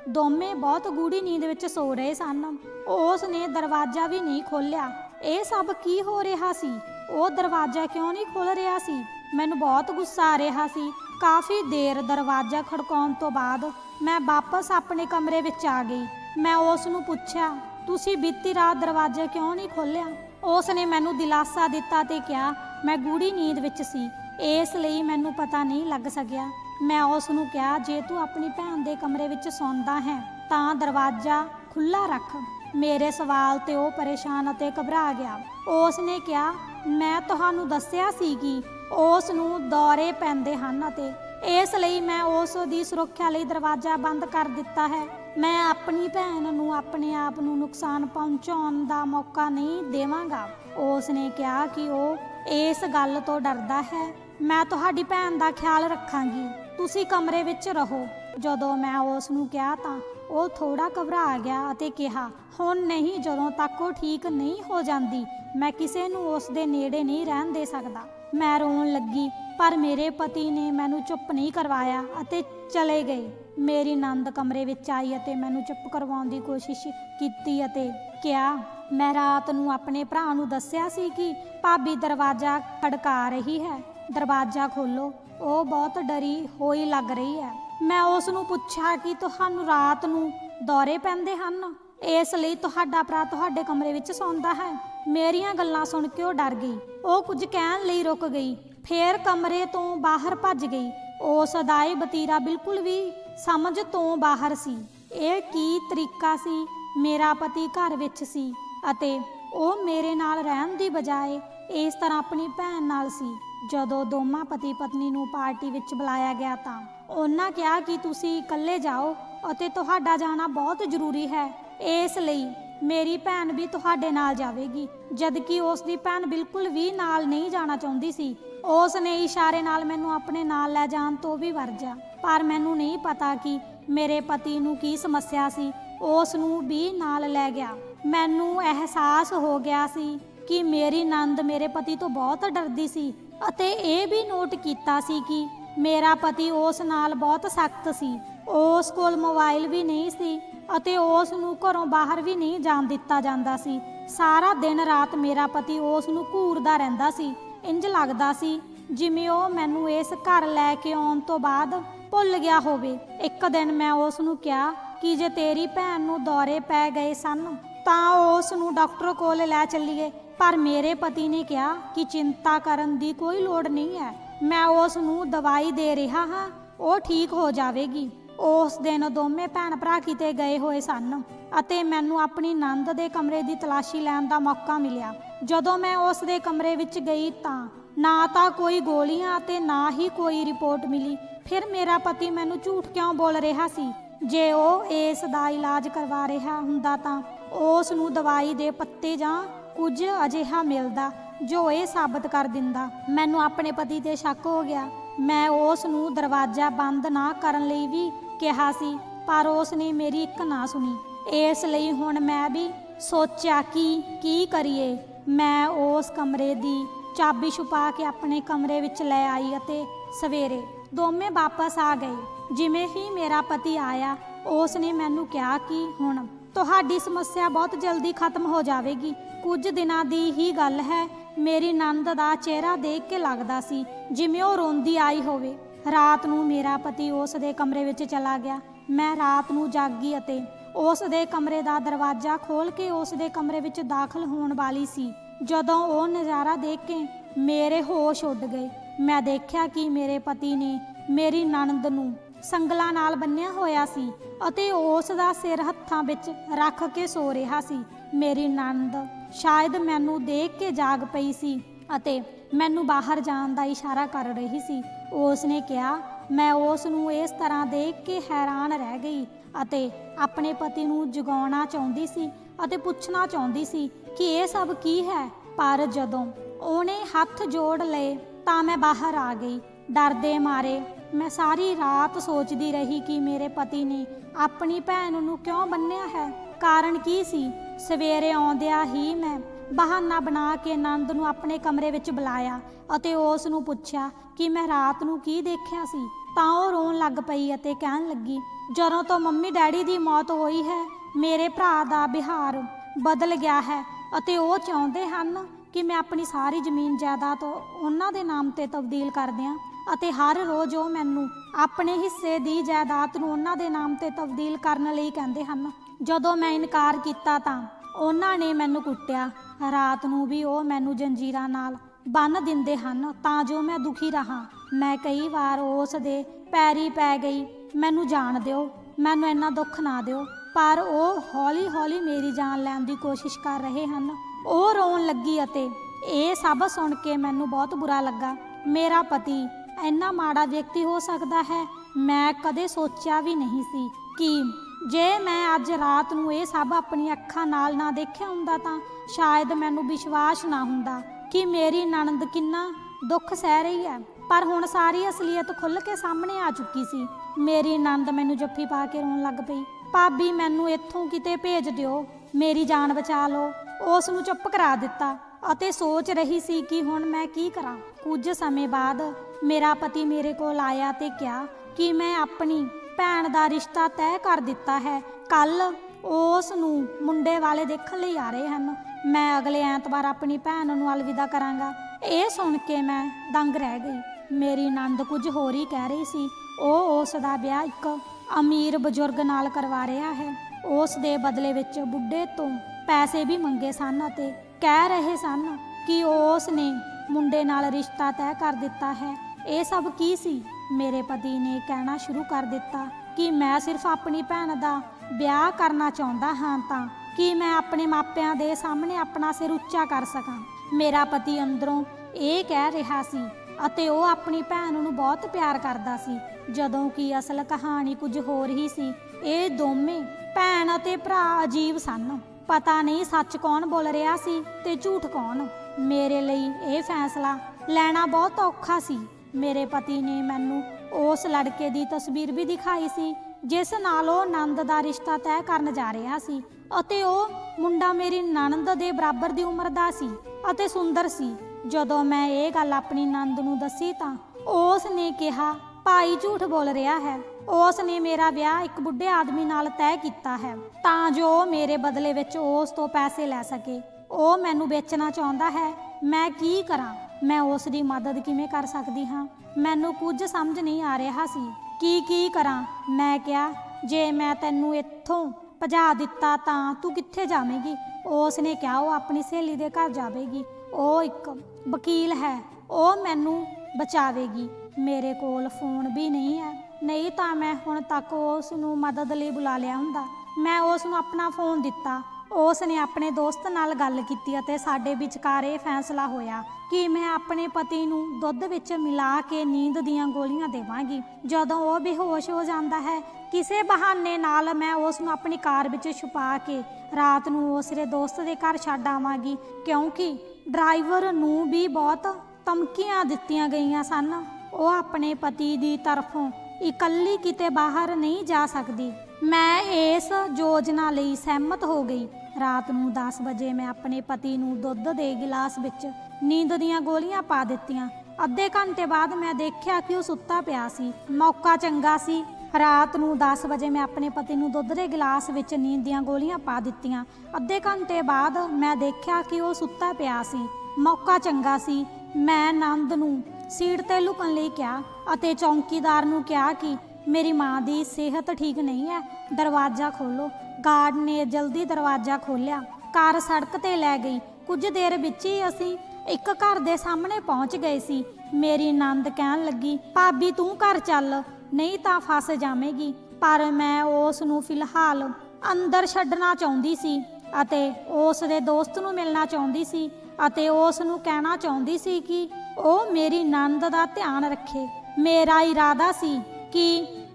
ਦੋਵੇਂ ਬਹੁਤ ਗੂੜੀ ਨੀਂਦ ਵਿੱਚ ਸੋ ਰਹੇ ਸਨ। ਉਸ ਨੇ ਦਰਵਾਜ਼ਾ ਵੀ ਨਹੀਂ ਖੋਲ੍ਹਿਆ। ਇਹ ਸਭ ਕੀ ਹੋ ਰਿਹਾ ਸੀ? ਉਹ ਦਰਵਾਜ਼ਾ ਕਿਉਂ ਨਹੀਂ ਖੁੱਲ ਰਿਹਾ ਸੀ? ਮੈਨੂੰ ਬਹੁਤ ਗੁੱਸਾ ਆ ਰਿਹਾ ਸੀ। ਕਾਫੀ ਦੇਰ ਦਰਵਾਜ਼ਾ ਖੜਕਾਉਣ ਤੋਂ ਬਾਅਦ ਮੈਂ ਵਾਪਸ ਆਪਣੇ ਕਮਰੇ ਵਿੱਚ ਆ ਗਈ। ਮੈਂ ਉਸ ਨੂੰ ਪੁੱਛਿਆ, ਤੁਸੀਂ ਬੀਤੀ ਰਾਤ ਦਰਵਾਜ਼ਾ ਕਿਉਂ ਨਹੀਂ ਖੋਲ੍ਹਿਆ? ਉਸ ਨੇ ਮੈਨੂੰ ਦਿਲਾਸਾ ਦਿੱਤਾ ਤੇ ਕਿਹਾ, ਮੈਂ ਗੂੜੀ ਨੀਂਦ ਵਿੱਚ ਸੀ। ਇਸ ਲਈ ਮੈਨੂੰ ਪਤਾ ਨਹੀਂ ਲੱਗ ਸਕਿਆ। ਮੈਂ ਉਸ ਨੂੰ ਕਿਹਾ, ਜੇ ਤੂੰ ਆਪਣੀ ਭੈਣ ਦੇ ਕਮਰੇ ਵਿੱਚ ਸੌਂਦਾ ਹੈ, ਤਾਂ ਦਰਵਾਜ਼ਾ ਖੁੱਲਾ ਰੱਖ। ਮੇਰੇ ਸਵਾਲ ਤੇ ਉਹ ਪਰੇਸ਼ਾਨ ਅਤੇ ਘਬਰਾ ਗਿਆ। ਉਸ ਨੇ ਕਿਹਾ, ਮੈਂ ਤੁਹਾਨੂੰ ਦੱਸਿਆ ਸੀ ਕਿ ਉਸ ਨੂੰ ਦੌਰੇ ਪੈਂਦੇ ਹਨ ਅਤੇ ਇਸ ਲਈ ਮੈਂ ਉਸ ਦੀ ਸੁਰੱਖਿਆ ਲਈ ਦਰਵਾਜ਼ਾ ਬੰਦ ਕਰ ਦਿੱਤਾ ਹੈ। ਮੈਂ ਆਪਣੀ ਭੈਣ ਨੂੰ ਆਪਣੇ ਆਪ ਨੂੰ ਨੁਕਸਾਨ ਪਹੁੰਚਾਉਣ ਦਾ ਮੌਕਾ ਨਹੀਂ ਦੇਵਾਂਗਾ। ਉਸ ਨੇ ਕਿਹਾ ਕਿ ਉਹ ਇਸ ਗੱਲ ਤੋਂ ਡਰਦਾ ਹੈ। ਮੈਂ ਤੁਹਾਡੀ ਭੈਣ ਦਾ ਖਿਆਲ ਰੱਖਾਂਗੀ। ਤੁਸੀਂ ਕਮਰੇ ਵਿੱਚ ਰਹੋ। ਜਦੋਂ ਮੈਂ ਉਸ ਨੂੰ ਕਿਹਾ ਤਾਂ ਉਹ ਥੋੜਾ ਘਬਰਾ ਗਿਆ ਅਤੇ ਕਿਹਾ, ਹੁਣ ਨਹੀਂ, ਜਦੋਂ ਤੱਕ ਉਹ ਠੀਕ ਨਹੀਂ ਹੋ ਜਾਂਦੀ, ਮੈਂ ਕਿਸੇ ਨੂੰ ਉਸ ਦੇ ਨੇੜੇ ਨਹੀਂ ਰਹਿਣ ਦੇ ਸਕਦਾ। ਮੈਂ ਰੋਣ ਲੱਗੀ, ਪਰ ਮੇਰੇ ਪਤੀ ਨੇ ਮੈਨੂੰ ਚੁੱਪ ਨਹੀਂ ਕਰਵਾਇਆ ਅਤੇ ਚਲੇ ਗਏ। ਮੇਰੀ ਨੰਦ ਕਮਰੇ ਵਿੱਚ ਆਈ ਅਤੇ ਮੈਨੂੰ ਚੁੱਪ ਕਰਵਾਉਣ ਦੀ ਕੋਸ਼ਿਸ਼ ਕੀਤੀ ਅਤੇ ਕਿਹਾ, ਮੈਂ ਰਾਤ ਨੂੰ ਆਪਣੇ ਭਰਾ ਨੂੰ ਦੱਸਿਆ ਸੀ ਕਿ ਭਾਬੀ ਦਰਵਾਜ਼ਾ ਖੜਕਾ ਰਹੀ ਹੈ। ਦਰਵਾਜ਼ਾ ਖੋਲੋ ਉਹ ਬਹੁਤ ਡਰੀ ਹੋਈ ਲੱਗ ਰਹੀ ਹੈ। ਮੈਂ ਉਸ ਨੂੰ ਪੁੱਛਿਆ ਕਿ ਤੁਹਾਨੂੰ ਰਾਤ ਨੂੰ ਦੌਰੇ ਪੈਂਦੇ ਹਨ? ਇਸ ਲਈ ਤੁਹਾਡਾ ਭਰਾ ਤੁਹਾਡੇ ਕਮਰੇ ਵਿੱਚ ਸੌਂਦਾ ਹੈ। ਮੇਰੀਆਂ ਗੱਲਾਂ ਸੁਣ ਕੇ ਉਹ ਡਰ ਗਈ। ਉਹ ਕੁਝ ਕਹਿਣ ਲਈ ਰੁਕ ਗਈ। ਫੇਰ ਕਮਰੇ ਤੋਂ ਬਾਹਰ ਭੱਜ ਗਈ। ਉਸ ਅਦਾਈ ਬਤੀਰਾ ਬਿਲਕੁਲ ਵੀ ਸਮਝ ਤੋਂ ਬਾਹਰ ਸੀ। ਇਹ ਕੀ ਤਰੀਕਾ ਸੀ? ਮੇਰਾ ਪਤੀ ਘਰ ਵਿੱਚ ਸੀ ਅਤੇ ਉਹ ਮੇਰੇ ਨਾਲ ਰਹਿਣ ਦੀ ਬਜਾਏ ਇਸ ਤਰ੍ਹਾਂ ਆਪਣੀ ਭੈਣ ਨਾਲ ਸੀ। ਜਦੋਂ ਦੋਵਾਂ ਪਤੀ ਪਤਨੀ ਨੂੰ ਪਾਰਟੀ ਵਿੱਚ ਬੁਲਾਇਆ ਗਿਆ ਤਾਂ ਉਹਨਾਂ ਕਿਹਾ ਕਿ ਤੁਸੀਂ ਇਕੱਲੇ ਜਾਓ ਅਤੇ ਤੁਹਾਡਾ ਜਾਣਾ ਬਹੁਤ ਜ਼ਰੂਰੀ ਹੈ। ਇਸ ਲਈ ਮੇਰੀ ਭੈਣ ਵੀ ਤੁਹਾਡੇ ਨਾਲ ਜਾਵੇਗੀ, ਜਦਕਿ ਉਸ ਦੀ ਭੈਣ ਬਿਲਕੁਲ ਵੀ ਨਾਲ ਨਹੀਂ ਜਾਣਾ ਚਾਹੁੰਦੀ ਸੀ। ਉਸ ਨੇ ਇਸ਼ਾਰੇ ਨਾਲ ਮੈਨੂੰ ਆਪਣੇ ਨਾਲ ਲੈ ਜਾਣ ਤੋਂ ਵੀ ਵਰਜਿਆ। ਪਰ ਮੈਨੂੰ ਨਹੀਂ ਪਤਾ ਕਿ ਮੇਰੇ ਪਤੀ ਨੂੰ ਕੀ ਸਮੱਸਿਆ ਸੀ। ਉਸ ਨੂੰ ਵੀ ਨਾਲ ਲੈ ਗਿਆ। ਮੈਨੂੰ ਅਹਿਸਾਸ ਹੋ ਗਿਆ ਸੀ ਕਿ ਮੇਰੀ ਨੰਦ ਮੇਰੇ ਪਤੀ ਤੋਂ ਬਹੁਤ ਡਰਦੀ ਸੀ ਅਤੇ ਇਹ ਵੀ ਨੋਟ ਕੀਤਾ ਸੀ ਕਿ ਮੇਰਾ ਪਤੀ ਉਸ ਨਾਲ ਬਹੁਤ ਸਖਤ ਸੀ। ਉਸ ਕੋਲ ਮੋਬਾਈਲ ਵੀ ਨਹੀਂ ਸੀ ਅਤੇ ਉਸ ਨੂੰ ਘਰੋਂ ਬਾਹਰ ਵੀ ਨਹੀਂ ਜਾਣ ਦਿੱਤਾ ਜਾਂਦਾ ਸੀ। ਸਾਰਾ ਦਿਨ ਰਾਤ ਮੇਰਾ ਪਤੀ ਉਸ ਨੂੰ ਘੂਰਦਾ ਰਹਿੰਦਾ ਸੀ। ਇੰਜ ਲੱਗਦਾ ਸੀ ਜਿਵੇਂ ਉਹ ਮੈਨੂੰ ਇਸ ਘਰ ਲੈ ਕੇ ਆਉਣ ਤੋਂ ਬਾਅਦ ਭੁੱਲ ਗਿਆ ਹੋਵੇ। ਇੱਕ ਦਿਨ ਮੈਂ ਉਸ ਨੂੰ ਕਿਹਾ ਕਿ ਜੇ ਤੇਰੀ ਭੈਣ ਨੂੰ ਦੌਰੇ ਪੈ ਗਏ ਸਨ, ਤਾਂ ਉਸ ਨੂੰ ਡਾਕਟਰ ਕੋਲ ਲੈ ਚੱਲੀਏ। ਪਰ ਮੇਰੇ ਪਤੀ ਨੇ ਕਿਹਾ ਕਿ ਚਿੰਤਾ ਕਰਨ ਦੀ ਕੋਈ ਲੋੜ ਨਹੀਂ ਹੈ। ਮੈਂ ਉਸ ਨੂੰ ਦਵਾਈ ਦੇ ਰਿਹਾ ਹਾਂ, ਉਹ ਠੀਕ ਹੋ ਜਾਵੇਗੀ। ਉਸ ਦਿਨ ਦੋਵੇਂ ਭੈਣ ਭਰਾ ਕਿਤੇ ਗਏ ਹੋਏ ਸਨ ਅਤੇ ਮੈਨੂੰ ਆਪਣੀ ਨੰਦ ਦੇ ਕਮਰੇ ਦੀ ਤਲਾਸ਼ੀ ਲੈਣ ਦਾ ਮੌਕਾ ਮਿਲਿਆ। ਜਦੋਂ ਮੈਂ ਉਸ ਦੇ ਕਮਰੇ ਵਿੱਚ ਗਈ ਤਾਂ ਨਾ ਤਾਂ ਕੋਈ ਗੋਲੀਆਂ ਅਤੇ ਨਾ ਹੀ ਕੋਈ ਰਿਪੋਰਟ ਮਿਲੀ। ਫਿਰ ਮੇਰਾ ਪਤੀ ਮੈਨੂੰ ਝੂਠ ਕਿਉਂ ਬੋਲ ਰਿਹਾ ਸੀ? ਜੇ ਉਹ ਇਸ ਦਾ ਇਲਾਜ ਕਰਵਾ ਰਿਹਾ ਹੁੰਦਾ ਤਾਂ ਉਸ ਨੂੰ ਦਵਾਈ ਦੇ ਪੱਤੇ ਜਾਂ ਕੁਝ ਅਜਿਹਾ ਮਿਲਦਾ ਜੋ ਇਹ ਸਾਬਤ ਕਰ ਦਿੰਦਾ। ਮੈਨੂੰ ਆਪਣੇ ਪਤੀ ਤੇ ਸ਼ੱਕ ਹੋ ਗਿਆ। ਮੈਂ ਉਸ ਨੂੰ ਦਰਵਾਜ਼ਾ ਬੰਦ ਨਾ ਕਰਨ ਲਈ ਵੀ ਕਿਹਾ ਸੀ, ਪਰ ਉਸ ਨੇ ਮੇਰੀ ਇੱਕ ਨਾ ਸੁਣੀ। ਇਸ ਲਈ ਹੁਣ ਮੈਂ ਵੀ ਸੋਚਿਆ ਕਿ ਕੀ ਕਰੀਏ। ਮੈਂ ਉਸ ਕਮਰੇ ਦੀ ਚਾਬੀ ਛੁਪਾ ਕੇ ਆਪਣੇ ਕਮਰੇ ਵਿੱਚ ਲੈ ਆਈ ਅਤੇ ਸਵੇਰੇ ਦੋਵੇਂ ਵਾਪਸ ਆ ਗਏ। ਜਿਵੇਂ ਹੀ ਮੇਰਾ ਪਤੀ ਆਇਆ ਉਸ ਨੇ ਮੈਨੂੰ ਕਿਹਾ ਕਿ ਹੁਣ ਤੁਹਾਡੀ ਸਮੱਸਿਆ ਬਹੁਤ ਜਲਦੀ ਖਤਮ ਹੋ ਜਾਵੇਗੀ। ਕੁਝ ਦਿਨਾਂ ਦੀ ਹੀ ਗੱਲ ਹੈ, ਮੇਰੀ ਨੰਦ ਦਾ ਚਿਹਰਾ ਦੇਖ ਕੇ ਲੱਗਦਾ ਸੀ, ਜਿਵੇਂ ਉਹ ਰੋਂਦੀ ਆਈ ਹੋਵੇ। ਰਾਤ ਨੂੰ ਮੇਰਾ ਪਤੀ ਉਸ ਦੇ ਕਮਰੇ ਵਿੱਚ ਚਲਾ ਗਿਆ। ਮੈਂ ਰਾਤ ਨੂੰ ਜਾਗੀ ਅਤੇ ਉਸ ਦੇ ਕਮਰੇ ਦਾ ਦਰਵਾਜ਼ਾ ਖੋਲ ਕੇ ਉਸ ਦੇ ਕਮਰੇ ਵਿੱਚ ਦਾਖਲ ਹੋਣ ਵਾਲੀ ਸੀ। ਜਦੋਂ ਉਹ ਨਜ਼ਾਰਾ ਦੇਖ ਕੇ ਮੇਰੇ ਹੋਸ਼ ਉੱਡ ਗਏ। ਮੈਂ ਦੇਖਿਆ ਕਿ ਮੇਰੇ ਪਤੀ ਨੇ ਮੇਰੀ ਨਣਦ ਨੂੰ ਸੰਗਲਾਂ ਨਾਲ ਬੰਨਿਆ ਹੋਇਆ ਸੀ ਅਤੇ ਉਸ ਦਾ ਸਿਰ ਹੱਥਾਂ ਵਿੱਚ ਰੱਖ ਕੇ ਸੋ ਰਿਹਾ ਸੀ। ਮੇਰੀ ਨਣਦ ਸ਼ਾਇਦ ਮੈਨੂੰ ਦੇਖ ਕੇ ਜਾਗ ਪਈ ਸੀ ਅਤੇ ਮੈਨੂੰ ਬਾਹਰ ਜਾਣ ਦਾ ਇਸ਼ਾਰਾ ਕਰ ਰਹੀ ਸੀ। ਉਸ ਨੇ ਕਿਹਾ, ਮੈਂ ਉਸ ਨੂੰ ਇਸ ਤਰ੍ਹਾਂ ਦੇਖ ਕੇ ਹੈਰਾਨ ਰਹਿ ਗਈ ਅਤੇ ਆਪਣੇ ਪਤੀ ਨੂੰ ਜਗਾਉਣਾ ਚਾਹੁੰਦੀ ਸੀ ਅਤੇ ਪੁੱਛਣਾ ਚਾਹੁੰਦੀ ਸੀ ਕਿ ਇਹ ਸਭ ਕੀ ਹੈ। ਪਰ ਜਦੋਂ ਉਹਨੇ ਹੱਥ ਜੋੜ ਲਏ ਤਾਂ ਮੈਂ ਬਾਹਰ ਆ ਗਈ। ਡਰਦੇ ਮਾਰੇ, ਮੈਂ ਸਾਰੀ ਰਾਤ ਸੋਚਦੀ ਰਹੀ ਕਿ ਮੇਰੇ ਪਤੀ ਨੇ ਆਪਣੀ ਭੈਣ ਨੂੰ ਕਿਉਂ ਬੰਨਿਆ ਹੈ। ਕਾਰਨ ਕੀ ਸੀ? ਸਵੇਰੇ ਆਉਂਦਿਆਂ ਹੀ ਮੈਂ ਬਹਾਨਾ ਬਣਾ ਕੇ ਨੰਦ ਨੂੰ ਆਪਣੇ ਕਮਰੇ ਵਿੱਚ ਬੁਲਾਇਆ ਅਤੇ ਉਸ ਨੂੰ ਪੁੱਛਿਆ ਕਿ ਮੈਂ ਰਾਤ ਨੂੰ ਕੀ ਦੇਖਿਆ ਸੀ? ਤਾਂ ਉਹ ਰੋਣ ਲੱਗ ਪਈ ਅਤੇ ਕਹਿਣ ਲੱਗੀ, ਜਦੋਂ ਤੋਂ ਮੰਮੀ ਡੈਡੀ ਦੀ ਮੌਤ ਹੋਈ ਹੈ, ਮੇਰੇ ਭਰਾ ਦਾ ਵਿਹਾਰ ਬਦਲ ਗਿਆ ਹੈ ਅਤੇ ਉਹ ਚਾਹੁੰਦੇ ਹਨ ਕਿ ਮੈਂ ਆਪਣੀ ਸਾਰੀ ਜ਼ਮੀਨ ਜਾਇਦਾਦ ਉਹਨਾਂ ਦੇ ਨਾਮ ਤੇ ਤਬਦੀਲ ਕਰ ਦਿਆਂ ਅਤੇ ਹਰ ਰੋਜ਼ ਉਹ ਮੈਨੂੰ ਆਪਣੇ ਹਿੱਸੇ ਦੀ ਜਾਇਦਾਦ ਨੂੰ ਉਹਨਾਂ ਦੇ ਨਾਮ ਤੇ ਤਬਦੀਲ ਕਰਨ ਲਈ ਕਹਿੰਦੇ ਹਨ। ਜਦੋਂ ਮੈਂ ਇਨਕਾਰ ਕੀਤਾ ਤਾਂ ਉਹਨਾਂ ਨੇ ਮੈਨੂੰ ਕੁੱਟਿਆ। ਰਾਤ ਨੂੰ ਵੀ ਉਹ ਮੈਨੂੰ ਜੰਜੀਰਾਂ ਨਾਲ ਬੰਨ ਦਿੰਦੇ ਹਨ, ਤਾਂ ਜੋ ਮੈਂ ਦੁਖੀ ਰਹਾ। ਮੈਂ ਕਈ ਵਾਰ ਉਸ ਦੇ ਪੈਰੀ ਪੈ ਗਈ। ਮੈਨੂੰ ਜਾਣ ਦਿਓ, ਮੈਨੂੰ ਇੰਨਾ ਦੁੱਖ ਨਾ ਦਿਓ, ਪਰ ਉਹ ਹੌਲੀ-ਹੌਲੀ ਮੇਰੀ ਜਾਨ ਲੈਣ ਦੀ ਕੋਸ਼ਿਸ਼ ਕਰ ਰਹੇ ਹਨ। ਉਹ ਰੋਣ ਲੱਗੀ ਅਤੇ ਇਹ ਸਭ ਸੁਣ ਕੇ ਮੈਨੂੰ ਬਹੁਤ ਬੁਰਾ ਲੱਗਾ। ਮੇਰਾ ਪਤੀ ਇੰਨਾ ਮਾੜਾ ਵਿਅਕਤੀ ਹੋ ਸਕਦਾ ਹੈ? ਮੈਂ ਕਦੇ ਸੋਚਿਆ ਵੀ ਨਹੀਂ ਸੀ ਕਿ ਜੇ ਮੈਂ ਅੱਜ ਰਾਤ ਨੂੰ ਇਹ ਸਭ ਆਪਣੀ ਅੱਖਾਂ ਨਾਲ ਨਾ ਦੇਖਿਆ ਹੁੰਦਾ ਤਾਂ ਸ਼ਾਇਦ ਮੈਨੂੰ ਵਿਸ਼ਵਾਸ ਨਾ ਹੁੰਦਾ ਕਿ ਮੇਰੀ ਨਣਦ ਕਿੰਨਾ ਦੁੱਖ ਸਹਿ ਰਹੀ ਹੈ। ਪਰ ਹੁਣ ਸਾਰੀ ਅਸਲੀਅਤ ਖੁੱਲ ਕੇ ਸਾਹਮਣੇ ਆ ਚੁੱਕੀ ਸੀ। ਮੇਰੀ ਨਣਦ ਮੈਨੂੰ ਜੱਫੀ ਪਾ ਕੇ ਰੋਣ ਲੱਗ ਪਈ। ਭਾਬੀ, ਮੈਨੂੰ ਇੱਥੋਂ ਕਿਤੇ ਭੇਜ ਦਿਓ। ਮੇਰੀ ਜਾਨ ਬਚਾ ਲਓ। ਉਸ ਨੂੰ ਚੁੱਪ ਕਰਾ ਦਿੱਤਾ ਅਤੇ ਸੋਚ ਰਹੀ ਸੀ ਕਿ ਹੁਣ ਮੈਂ ਕੀ ਕਰਾਂ। ਕੁਝ ਸਮੇਂ ਬਾਅਦ ਮੇਰਾ ਪਤੀ ਮੇਰੇ ਕੋਲ ਆਇਆ ਤੇ ਕਿਹਾ ਕਿ ਮੈਂ ਆਪਣੀ ਭੈਣ ਦਾ ਰਿਸ਼ਤਾ ਤੈਅ ਕਰ ਦਿੱਤਾ ਹੈ। ਕੱਲ ਉਸ ਨੂੰ ਮੁੰਡੇ ਵਾਲੇ ਦੇਖਣ ਲਈ ਆ ਰਹੇ ਹਨ। ਮੈਂ ਅਗਲੇ ਐਤਵਾਰ ਆਪਣੀ ਭੈਣ ਨੂੰ ਅਲਵਿਦਾ ਕਰਾਂਗਾ। ਇਹ ਸੁਣ ਕੇ ਮੈਂ ਦੰਗ ਰਹਿ ਗਈ। ਮੇਰੀ ਨੰਦ ਕੁਝ ਹੋਰ ਹੀ ਕਹਿ ਰਹੀ ਸੀ। ਉਹ ਉਸ ਦਾ ਵਿਆਹ ਇੱਕ ਅਮੀਰ ਬਜ਼ੁਰਗ ਨਾਲ ਕਰਵਾ ਰਿਹਾ ਹੈ। ਉਸ ਦੇ ਬਦਲੇ ਵਿੱਚ ਬੁੱਢੇ ਤੋਂ ਪੈਸੇ ਵੀ ਮੰਗੇ ਸਨ ਅਤੇ ਕਹਿ ਰਹੇ ਸਨ ਕਿ ਉਸ ਨੇ ਮੁੰਡੇ ਨਾਲ ਰਿਸ਼ਤਾ ਤੈਅ ਕਰ ਦਿੱਤਾ ਹੈ। ਇਹ ਸਭ ਕੀ ਸੀ? ਮੇਰੇ ਪਤੀ ਨੇ ਕਹਿਣਾ ਸ਼ੁਰੂ ਕਰ ਦਿੱਤਾ ਕਿ ਮੈਂ ਸਿਰਫ ਆਪਣੀ ਭੈਣ ਦਾ ਵਿਆਹ ਕਰਨਾ ਚਾਹੁੰਦਾ ਹਾਂ ਤਾਂ ਕਿ ਮੈਂ ਆਪਣੇ ਮਾਪਿਆਂ ਦੇ ਸਾਹਮਣੇ ਆਪਣਾ ਸਿਰ ਉੱਚਾ ਕਰ ਸਕਾਂ? ਮੇਰਾ ਪਤੀ ਅੰਦਰੋਂ ਇਹ ਕਹਿ ਰਿਹਾ ਸੀ ਅਤੇ ਉਹ ਆਪਣੀ ਭੈਣ ਨੂੰ ਬਹੁਤ ਪਿਆਰ ਕਰਦਾ ਸੀ। ਜਦੋਂ ਕਿ ਅਸਲ ਕਹਾਣੀ ਕੁਝ ਹੋਰ ਹੀ ਸੀ। ਇਹ ਦੋਵੇਂ ਭੈਣ ਅਤੇ ਭਰਾ ਅਜੀਬ ਸਨ। ਪਤਾ ਨਹੀਂ ਸੱਚ ਕੌਣ ਬੋਲ ਰਿਹਾ ਸੀ ਤੇ ਝੂਠ ਕੌਣ। ਮੇਰੇ ਲਈ ਇਹ ਫੈਸਲਾ ਲੈਣਾ ਬਹੁਤ ਔਖਾ ਸੀ। ਮੇਰੇ ਪਤੀ ਨੇ ਮੈਨੂੰ ਉਸ ਲੜਕੇ ਦੀ ਤਸਵੀਰ ਵੀ ਦਿਖਾਈ ਸੀ, ਜਿਸ ਨਾਲ ਉਹ ਨੰਦ ਦਾ ਰਿਸ਼ਤਾ ਤੈਅ ਕਰਨ ਜਾ ਰਿਹਾ ਸੀ ਅਤੇ ਉਹ ਮੁੰਡਾ ਮੇਰੀ ਨਣਦ ਦੇ ਬਰਾਬਰ ਦੀ ਉਮਰ ਦਾ ਸੀ ਅਤੇ ਸੁੰਦਰ ਸੀ। ਜਦੋਂ ਮੈਂ ਇਹ ਗੱਲ ਆਪਣੀ ਨੰਦ ਨੂੰ ਦੱਸੀ ਤਾਂ ਉਸ ਨੇ ਕਿਹਾ, ਭਾਈ ਝੂਠ ਬੋਲ ਰਿਹਾ ਹੈ। ਉਸ ਨੇ ਮੇਰਾ ਵਿਆਹ ਇੱਕ ਬੁੱਢੇ ਆਦਮੀ ਨਾਲ ਤੈਅ ਕੀਤਾ ਹੈ, ਤਾਂ ਜੋ ਮੇਰੇ ਬਦਲੇ ਵਿੱਚ ਉਸ ਤੋਂ ਪੈਸੇ ਲੈ ਸਕੇ। ਉਹ ਮੈਨੂੰ ਵੇਚਣਾ ਚਾਹੁੰਦਾ ਹੈ, ਮੈਂ ਕੀ ਕਰਾਂ? ਮੈਂ ਉਸ ਦੀ ਮਦਦ ਕਿਵੇਂ ਕਰ ਸਕਦੀ ਹਾਂ? ਮੈਨੂੰ ਕੁਝ ਸਮਝ ਨਹੀਂ ਆ ਰਿਹਾ ਸੀ। ਕੀ ਕੀ ਕਰਾਂ? ਮੈਂ ਕਿਹਾ, ਜੇ ਮੈਂ ਤੈਨੂੰ ਇੱਥੋਂ ਭਜਾ ਦਿੱਤਾ ਤਾਂ ਤੂੰ ਕਿੱਥੇ ਜਾਵੇਂਗੀ? ਉਸ ਨੇ ਕਿਹਾ, ਉਹ ਆਪਣੀ ਸਹੇਲੀ ਦੇ ਘਰ ਜਾਵੇਗੀ। ਉਹ ਇੱਕ ਵਕੀਲ ਹੈ। ਉਹ ਮੈਨੂੰ ਬਚਾਵੇਗੀ। ਮੇਰੇ ਕੋਲ ਫੋਨ ਵੀ ਨਹੀਂ ਹੈ। ਨਹੀਂ ਤਾਂ ਮੈਂ ਹੁਣ ਤੱਕ ਉਸ ਨੂੰ ਮਦਦ ਲਈ ਬੁਲਾ ਲਿਆ ਹੁੰਦਾ। ਮੈਂ ਉਸ ਨੂੰ ਆਪਣਾ ਫੋਨ ਦਿੱਤਾ। ਉਸ ਨੇ ਆਪਣੇ ਦੋਸਤ ਨਾਲ ਗੱਲ ਕੀਤੀ ਅਤੇ ਸਾਡੇ ਵਿਚਕਾਰ ਇਹ ਫੈਸਲਾ ਹੋਇਆ ਕਿ ਮੈਂ ਆਪਣੇ ਪਤੀ ਨੂੰ ਦੁੱਧ ਵਿੱਚ ਮਿਲਾ ਕੇ ਨੀਂਦ ਦੀਆਂ ਗੋਲੀਆਂ ਦੇਵਾਂਗੀ। ਜਦੋਂ ਉਹ ਬੇਹੋਸ਼ ਹੋ ਜਾਂਦਾ ਹੈ, ਕਿਸੇ ਬਹਾਨੇ ਨਾਲ ਮੈਂ ਉਸ ਨੂੰ ਆਪਣੀ ਕਾਰ ਵਿੱਚ ਛੁਪਾ ਕੇ ਰਾਤ ਨੂੰ ਉਸਰੇ ਦੋਸਤ ਦੇ ਘਰ ਛੱਡ ਆਵਾਂਗੀ, ਕਿਉਂਕਿ ਡਰਾਈਵਰ ਨੂੰ ਵੀ ਬਹੁਤ ਧਮਕੀਆਂ ਦਿੱਤੀਆਂ ਗਈਆਂ ਸਨ। ਉਹ ਆਪਣੇ ਪਤੀ ਦੀ ਤਰਫੋਂ ਇਕੱਲੀ ਕਿਤੇ ਬਾਹਰ ਨਹੀਂ ਜਾ ਸਕਦੀ। ਮੈਂ ਇਸ ਯੋਜਨਾ ਲਈ ਸਹਿਮਤ ਹੋ ਗਈ। ਰਾਤ ਨੂੰ 10 ਵਜੇ ਮੈਂ ਆਪਣੇ ਪਤੀ ਨੂੰ ਦੁੱਧ ਦੇ ਗਿਲਾਸ ਵਿੱਚ ਨੀਂਦ ਦੀਆਂ ਗੋਲੀਆਂ ਪਾ ਦਿੱਤੀਆਂ। ਅੱਧੇ ਘੰਟੇ ਬਾਅਦ ਮੈਂ ਦੇਖਿਆ ਕਿ ਉਹ ਸੁੱਤਾ ਪਿਆ ਸੀ। ਮੌਕਾ ਚੰਗਾ ਸੀ। ਰਾਤ ਨੂੰ 10 ਵਜੇ ਮੈਂ ਆਪਣੇ ਪਤੀ ਨੂੰ ਦੁੱਧ ਦੇ ਗਿਲਾਸ ਵਿੱਚ ਨੀਂਦ ਦੀਆਂ ਗੋਲੀਆਂ ਪਾ ਦਿੱਤੀਆਂ। ਅੱਧੇ ਘੰਟੇ ਬਾਅਦ ਮੈਂ ਦੇਖਿਆ ਕਿ ਉਹ ਸੁੱਤਾ ਪਿਆ ਸੀ। ਮੌਕਾ ਚੰਗਾ ਸੀ। ਮੈਂ ਨੰਦ ਨੂੰ ਸੀਟ ਤੇ ਲੁਕਣ ਲਈ ਕਿਹਾ ਅਤੇ ਚੌਂਕੀਦਾਰ ਨੂੰ ਕਿਹਾ ਕਿ ਮੇਰੀ ਮਾਂ ਦੀ ਸਿਹਤ ਠੀਕ ਨਹੀਂ ਹੈ। ਦਰਵਾਜ਼ਾ ਖੋਲੋ ਗਾਰਡ ਨੇ ਜਲਦੀ ਦਰਵਾਜ਼ਾ ਖੋਲ੍ਹਿਆ। ਕਾਰ ਸੜਕ ਤੇ ਲੈ ਗਈ। ਕੁਝ ਦੇਰ ਵਿੱਚ ਹੀ ਅਸੀਂ ਇੱਕ ਘਰ ਦੇ ਸਾਹਮਣੇ ਪਹੁੰਚ ਗਏ ਸੀ। ਮੇਰੀ ਨੰਦ ਕਹਿਣ ਲੱਗੀ, ਭਾਬੀ, ਤੂੰ ਘਰ ਚੱਲ, ਨਹੀਂ ਤਾਂ ਫਸ ਜਾਵੇਂਗੀ। ਪਰ ਮੈਂ ਉਸ ਨੂੰ ਫਿਲਹਾਲ ਅੰਦਰ ਛੱਡਣਾ ਚਾਹੁੰਦੀ ਸੀ ਅਤੇ ਉਸ ਦੇ ਦੋਸਤ ਨੂੰ ਮਿਲਣਾ ਚਾਹੁੰਦੀ ਸੀ ਅਤੇ ਉਸ ਨੂੰ ਕਹਿਣਾ ਚਾਹੁੰਦੀ ਸੀ ਕਿ ਉਹ ਮੇਰੀ ਨੰਦ ਦਾ ਧਿਆਨ ਰੱਖੇ। ਮੇਰਾ ਇਰਾਦਾ ਸੀ ਕਿ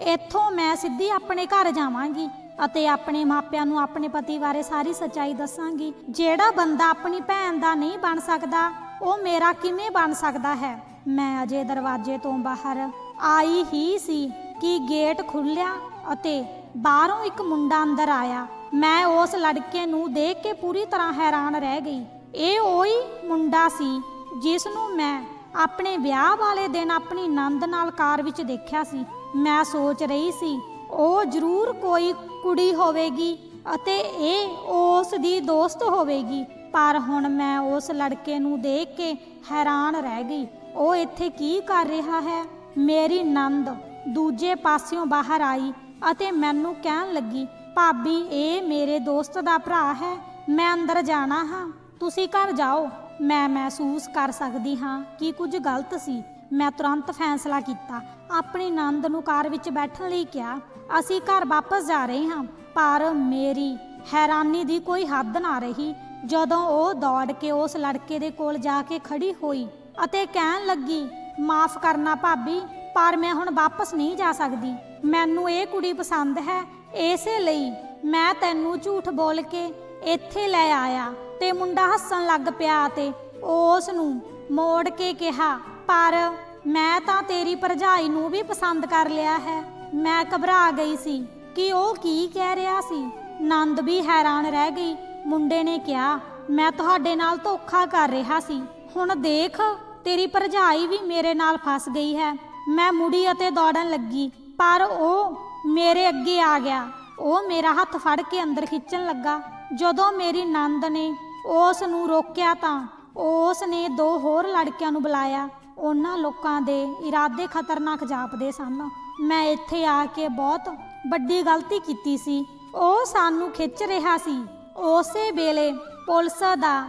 ਇੱਥੋਂ ਮੈਂ ਸਿੱਧੀ ਆਪਣੇ ਘਰ ਜਾਵਾਂਗੀ। ਅਤੇ ਆਪਣੇ ਮਾਪਿਆਂ ਨੂੰ ਆਪਣੇ ਪਤੀ ਬਾਰੇ ਸਾਰੀ ਸੱਚਾਈ ਦੱਸਾਂਗੀ। ਜਿਹੜਾ ਬੰਦਾ ਆਪਣੀ ਭੈਣ ਦਾ ਨਹੀਂ ਬਣ ਸਕਦਾ, ਉਹ ਮੇਰਾ ਕਿਵੇਂ ਬਣ ਸਕਦਾ ਹੈ? ਮੈਂ ਅਜੇ ਦਰਵਾਜ਼ੇ ਤੋਂ ਬਾਹਰ ਆਈ ਹੀ ਸੀ ਕਿ ਗੇਟ ਖੁੱਲਿਆ ਅਤੇ ਬਾਹਰੋਂ ਇੱਕ ਮੁੰਡਾ ਅੰਦਰ ਆਇਆ। ਮੈਂ ਉਸ ਲੜਕੇ ਨੂੰ ਦੇਖ ਕੇ ਪੂਰੀ ਤਰ੍ਹਾਂ ਹੈਰਾਨ ਰਹਿ ਗਈ। ਇਹ ਉਹੀ ਮੁੰਡਾ ਸੀ ਜਿਸ ਨੂੰ ਮੈਂ ਆਪਣੇ ਵਿਆਹ ਵਾਲੇ ਦਿਨ ਆਪਣੀ ਨੰਦ ਨਾਲ ਕਾਰ ਵਿੱਚ ਦੇਖਿਆ ਸੀ। ਮੈਂ ਸੋਚ ਰਹੀ ਸੀ ਉਹ ਜ਼ਰੂਰ ਕੋਈ ਕੁੜੀ ਹੋਵੇਗੀ ਅਤੇ ਇਹ ਉਸ ਦੀ ਦੋਸਤ ਹੋਵੇਗੀ। ਪਰ ਹੁਣ ਮੈਂ ਉਸ ਲੜਕੇ ਨੂੰ ਦੇਖ ਕੇ ਹੈਰਾਨ ਰਹਿ ਗਈ। ਉਹ ਇੱਥੇ ਕੀ ਕਰ ਰਿਹਾ ਹੈ? ਮੇਰੀ ਨੰਦ ਦੂਜੇ ਪਾਸਿਓਂ ਬਾਹਰ ਆਈ ਅਤੇ ਮੈਨੂੰ ਕਹਿਣ ਲੱਗੀ, ਭਾਬੀ, ਇਹ ਮੇਰੇ ਦੋਸਤ ਦਾ ਭਰਾ ਹੈ। ਮੈਂ ਅੰਦਰ ਜਾਣਾ ਹਾਂ। ਤੁਸੀਂ ਘਰ ਜਾਓ। ਮੈਂ ਮਹਿਸੂਸ ਕਰ ਸਕਦੀ ਹਾਂ ਕਿ ਕੁਝ ਗਲਤ ਸੀ। ਮੈਂ ਤੁਰੰਤ ਫੈਸਲਾ ਕੀਤਾ। ਆਪਣੀ ਨੰਦ ਨੂੰ ਕਾਰ ਵਿੱਚ ਬੈਠਣ ਲਈ ਕਿਹਾ, ਅਸੀਂ ਘਰ ਵਾਪਸ ਜਾ ਰਹੇ ਹਾਂ, ਪਰ ਮੇਰੀ ਹੈਰਾਨੀ ਦੀ ਕੋਈ ਹੱਦ ਨਾ ਰਹੀ। ਜਦੋਂ ਉਹ ਦੌੜ ਕੇ ਉਸ ਲੜਕੇ ਦੇ ਕੋਲ ਜਾ ਕੇ ਖੜੀ ਹੋਈ ਅਤੇ ਕਹਿਣ ਲੱਗੀ, ਮਾਫ ਕਰਨਾ ਭਾਬੀ, ਪਰ ਮੈਂ ਹੁਣ ਵਾਪਸ ਨਹੀਂ ਜਾ ਸਕਦੀ। ਮੈਨੂੰ ਇਹ ਕੁੜੀ ਪਸੰਦ ਹੈ। ਇਸੇ ਲਈ ਮੈਂ ਤੈਨੂੰ ਝੂਠ ਬੋਲ ਕੇ ਇੱਥੇ ਲੈ ਆਇਆ। ਤੇ ਮੁੰਡਾ ਹੱਸਣ ਲੱਗ ਪਿਆ ਤੇ ਉਸ ਨੂੰ ਮੋੜ ਕੇ ਕਿਹਾ ਪਰ ਮੈਂ ਤਾਂ ਤੇਰੀ ਭਰਜਾਈ ਨੂੰ ਵੀ ਪਸੰਦ ਕਰ ਲਿਆ ਹੈ। ਮੈਂ ਘਬਰਾ ਗਈ ਸੀ ਕਿ ਉਹ ਕੀ ਕਹਿ ਰਿਹਾ ਸੀ। ਨੰਦ ਵੀ ਹੈਰਾਨ ਰਹਿ ਗਈ। ਮੁੰਡੇ ਨੇ ਕਿਹਾ, ਮੈਂ ਤੁਹਾਡੇ ਨਾਲ ਧੋਖਾ ਕਰ ਰਿਹਾ ਸੀ। ਹੁਣ ਦੇਖ, ਤੇਰੀ ਭਰਜਾਈ ਵੀ ਮੇਰੇ ਨਾਲ ਫਸ ਗਈ ਹੈ। ਮੈਂ ਮੁੜੀ ਅਤੇ ਦੌੜਨ ਲੱਗੀ, ਪਰ ਉਹ ਮੇਰੇ ਅੱਗੇ ਆ ਗਿਆ। ਉਹ ਮੇਰਾ ਹੱਥ ਫੜ ਕੇ ਅੰਦਰ ਖਿੱਚਣ ਲੱਗਾ। ਜਦੋਂ ਮੇਰੀ ਨੰਦ ਨੇ ਉਸ ਨੂੰ ਰੋਕਿਆ ਤਾਂ ਉਸ ਨੇ ਦੋ ਹੋਰ ਲੜਕਿਆਂ ਨੂੰ ਬੁਲਾਇਆ। ਉਹਨਾਂ ਲੋਕਾਂ ਦੇ ਇਰਾਦੇ ਖਤਰਨਾਕ ਜਾਪਦੇ ਸਨ। ਮੈਂ ਇੱਥੇ ਆ ਕੇ ਬਹੁਤ ਵੱਡੀ ਗਲਤੀ ਕੀਤੀ ਸੀ। ਉਹ ਸਾਨੂੰ ਖਿੱਚ ਰਿਹਾ ਸੀ। ਉਸੇ ਵੇਲੇ ਪੁਲਿਸ ਦਾ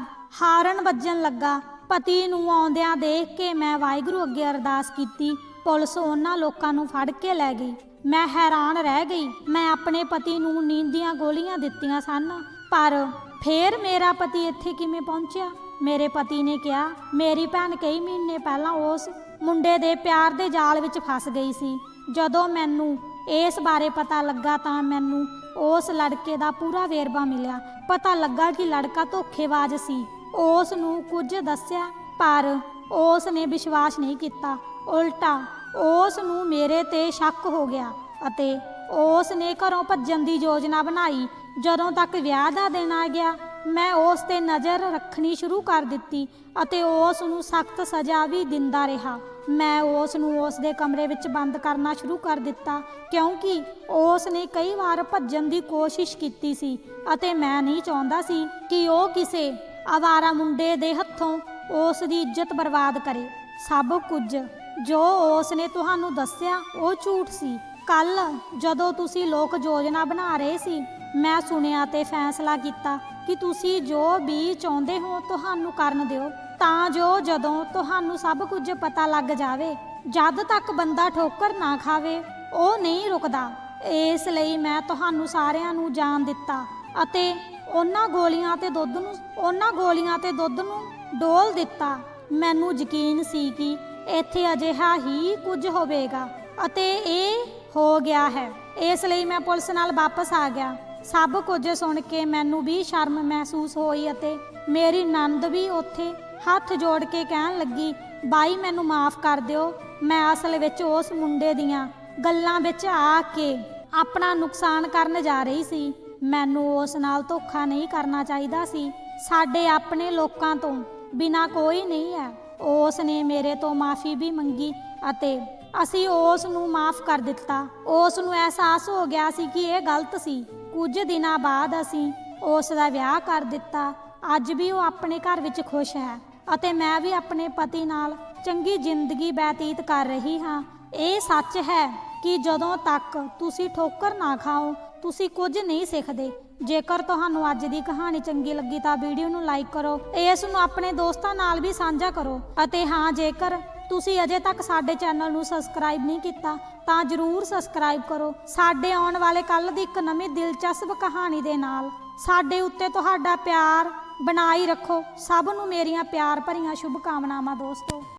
ਹਾਰਨ ਵੱਜਣ ਲੱਗਾ। ਪਤੀ ਨੂੰ ਆਉਂਦਿਆਂ ਦੇਖ ਕੇ ਮੈਂ ਵਾਹਿਗੁਰੂ ਅੱਗੇ ਅਰਦਾਸ ਕੀਤੀ। ਪੁਲਿਸ ਉਹਨਾਂ ਲੋਕਾਂ ਨੂੰ ਫੜ ਕੇ ਲੈ ਗਈ। ਮੈਂ ਹੈਰਾਨ ਰਹਿ ਗਈ। ਮੈਂ ਆਪਣੇ ਪਤੀ ਨੂੰ ਨੀਂਦ ਦੀਆਂ ਗੋਲੀਆਂ ਦਿੱਤੀਆਂ ਸਨ। ਪਰ ਫੇਰ ਮੇਰਾ ਪਤੀ ਇੱਥੇ ਕਿਵੇਂ ਪਹੁੰਚਿਆ? ਮੇਰੇ ਪਤੀ ਨੇ ਕਿਹਾ, ਮੇਰੀ ਭੈਣ ਕਈ ਮਹੀਨੇ ਪਹਿਲਾਂ ਉਸ ਮੁੰਡੇ ਦੇ ਪਿਆਰ ਦੇ ਜਾਲ ਵਿੱਚ ਫਸ ਗਈ ਸੀ। ਜਦੋਂ ਮੈਨੂੰ ਇਸ ਬਾਰੇ ਪਤਾ ਲੱਗਾ ਤਾਂ ਮੈਨੂੰ ਉਸ ਲੜਕੇ ਦਾ ਪੂਰਾ ਵੇਰਵਾ ਮਿਲਿਆ। ਪਤਾ ਲੱਗਾ ਕਿ ਲੜਕਾ ਧੋਖੇਬਾਜ਼ ਸੀ। ਉਸ ਨੂੰ ਕੁਝ ਦੱਸਿਆ, ਪਰ ਉਸ ਨੇ ਵਿਸ਼ਵਾਸ ਨਹੀਂ ਕੀਤਾ। ਉਲਟਾ ਉਸ ਨੂੰ ਮੇਰੇ ਤੇ ਸ਼ੱਕ ਹੋ ਗਿਆ ਅਤੇ ਉਸ ਨੇ ਘਰੋਂ ਭੱਜਣ ਦੀ ਯੋਜਨਾ ਬਣਾਈ। ਜਦੋਂ ਤੱਕ ਵਿਆਹ ਦਾ ਦਿਨ ਆ ਗਿਆ ਮੈਂ ਉਸ ਤੇ ਨਜ਼ਰ ਰੱਖਣੀ ਸ਼ੁਰੂ ਕਰ ਦਿੱਤੀ ਅਤੇ ਉਸ ਨੂੰ ਸਖਤ ਸਜ਼ਾ ਵੀ ਦਿੰਦਾ ਰਿਹਾ। ਮੈਂ ਉਸ ਨੂੰ ਉਸ ਦੇ ਕਮਰੇ ਵਿੱਚ ਬੰਦ ਕਰਨਾ ਸ਼ੁਰੂ ਕਰ ਦਿੱਤਾ ਕਿਉਂਕਿ ਉਸ ਨੇ ਕਈ ਵਾਰ ਭੱਜਣ ਦੀ ਕੋਸ਼ਿਸ਼ ਕੀਤੀ ਸੀ ਅਤੇ ਮੈਂ ਨਹੀਂ ਚਾਹੁੰਦਾ ਸੀ ਕਿ ਉਹ ਕਿਸੇ ਆਵਾਰਾ ਮੁੰਡੇ ਦੇ ਹੱਥੋਂ ਉਸ ਦੀ ਇੱਜ਼ਤ ਬਰਬਾਦ ਕਰੇ। ਸਭ ਕੁਝ ਜੋ ਉਸ ਨੇ ਤੁਹਾਨੂੰ ਦੱਸਿਆ ਉਹ ਝੂਠ ਸੀ। ਕੱਲ ਜਦੋਂ ਤੁਸੀਂ ਲੋਕ ਯੋਜਨਾ ਬਣਾ ਰਹੇ ਸੀ ਮੈਂ ਸੁਣਿਆ ਤੇ ਫੈਸਲਾ ਕੀਤਾ ਕਿ ਤੁਸੀਂ ਜੋ ਵੀ ਚਾਹੁੰਦੇ ਹੋ ਤੁਹਾਨੂੰ ਕਰਨ ਦਿਓ, ਤਾਂ ਜੋ ਜਦੋਂ ਤੁਹਾਨੂੰ ਸਭ ਕੁਝ ਪਤਾ ਲੱਗ ਜਾਵੇ, ਜਦ ਤੱਕ ਬੰਦਾ ਠੋਕਰ ਨਾ ਖਾਵੇ, ਉਹ ਨਹੀਂ ਰੁਕਦਾ। ਇਸ ਲਈ ਮੈਂ ਤੁਹਾਨੂੰ ਸਾਰਿਆਂ ਨੂੰ ਜਾਣ ਦਿੱਤਾ ਅਤੇ ਉਹਨਾਂ ਗੋਲੀਆਂ ਤੇ ਦੁੱਧ ਨੂੰ, ਉਹਨਾਂ ਗੋਲੀਆਂ ਤੇ ਦੁੱਧ ਨੂੰ ਡੋਲ ਦਿੱਤਾ। ਮੈਨੂੰ ਯਕੀਨ ਸੀ ਕਿ ਇੱਥੇ ਅਜਿਹਾ ਹੀ ਕੁਝ ਹੋਵੇਗਾ ਅਤੇ ਇਹ ਹੋ ਗਿਆ ਹੈ। ਇਸ ਲਈ ਮੈਂ ਪੁਲਿਸ ਨਾਲ ਵਾਪਸ ਆ ਗਿਆ। ਸਭ ਕੁਝ ਸੁਣ ਕੇ ਮੈਨੂੰ ਵੀ ਸ਼ਰਮ ਮਹਿਸੂਸ ਹੋਈ ਅਤੇ ਮੇਰੀ ਨੰਦ ਵੀ ਉੱਥੇ ਹੱਥ ਜੋੜ ਕੇ ਕਹਿਣ ਲੱਗੀ, ਬਾਈ, ਮੈਨੂੰ ਮਾਫ ਕਰ ਦਿਓ, ਮੈਂ ਅਸਲ ਵਿੱਚ ਉਸ ਮੁੰਡੇ ਦੀਆਂ ਗੱਲਾਂ ਵਿੱਚ ਆ ਕੇ ਆਪਣਾ ਨੁਕਸਾਨ ਕਰਨ ਜਾ ਰਹੀ ਸੀ। ਮੈਨੂੰ ਉਸ ਨਾਲ ਧੋਖਾ ਨਹੀਂ ਕਰਨਾ ਚਾਹੀਦਾ ਸੀ। ਸਾਡੇ ਆਪਣੇ ਲੋਕਾਂ ਤੋਂ ਬਿਨਾ ਕੋਈ ਨਹੀਂ ਹੈ। ਉਸ ਨੇ ਮੇਰੇ ਤੋਂ ਮਾਫੀ ਵੀ ਮੰਗੀ ਅਤੇ ਅਸੀਂ ਉਸ ਨੂੰ ਮਾਫ ਕਰ ਦਿੱਤਾ। ਉਸ ਨੂੰ ਅਹਿਸਾਸ ਹੋ ਗਿਆ ਸੀ ਕਿ ਇਹ ਗਲਤ ਸੀ। ਕੁਝ ਦਿਨਾਂ ਬਾਅਦ ਅਸੀਂ ਉਸ ਦਾ ਵਿਆਹ ਕਰ ਦਿੱਤਾ। ਅੱਜ ਵੀ ਉਹ ਆਪਣੇ ਘਰ ਵਿੱਚ ਖੁਸ਼ ਹੈ ਅਤੇ ਮੈਂ ਵੀ ਆਪਣੇ ਪਤੀ ਨਾਲ ਚੰਗੀ ਜ਼ਿੰਦਗੀ ਬਤੀਤ ਕਰ ਰਹੀ ਹਾਂ। ਇਹ ਸੱਚ ਹੈ ਕਿ ਜਦੋਂ ਤੱਕ ਤੁਸੀਂ ਠੋਕਰ ਨਾ ਖਾਓ, ਤੁਸੀਂ ਕੁਝ ਨਹੀਂ ਸਿੱਖਦੇ। ਜੇਕਰ ਤੁਹਾਨੂੰ ਅੱਜ ਦੀ ਕਹਾਣੀ ਚੰਗੀ ਲੱਗੀ ਤਾਂ ਵੀਡੀਓ ਨੂੰ ਲਾਈਕ ਕਰੋ, ਇਸ ਨੂੰ ਆਪਣੇ ਦੋਸਤਾਂ ਨਾਲ ਵੀ ਸਾਂਝਾ ਕਰੋ ਅਤੇ ਹਾਂ, ਜੇਕਰ ਤੁਸੀਂ ਅਜੇ ਤੱਕ ਸਾਡੇ ਚੈਨਲ ਨੂੰ ਸਬਸਕ੍ਰਾਈਬ ਨਹੀਂ ਕੀਤਾ, ਤਾਂ ਜਰੂਰ ਸਬਸਕ੍ਰਾਈਬ ਕਰੋ। ਸਾਡੇ ਆਉਣ ਵਾਲੇ ਕੱਲ ਦੀ ਇੱਕ ਨਵੀਂ ਦਿਲਚਸਪ ਕਹਾਣੀ ਦੇ ਨਾਲ ਸਾਡੇ ਉੱਤੇ ਤੁਹਾਡਾ ਪਿਆਰ ਬਣਾਈ ਰੱਖੋ। ਸਭ ਨੂੰ ਮੇਰੀਆਂ ਪਿਆਰ ਭਰੀਆਂ ਸ਼ੁਭ ਕਾਮਨਾਵਾਂ ਦੋਸਤੋ।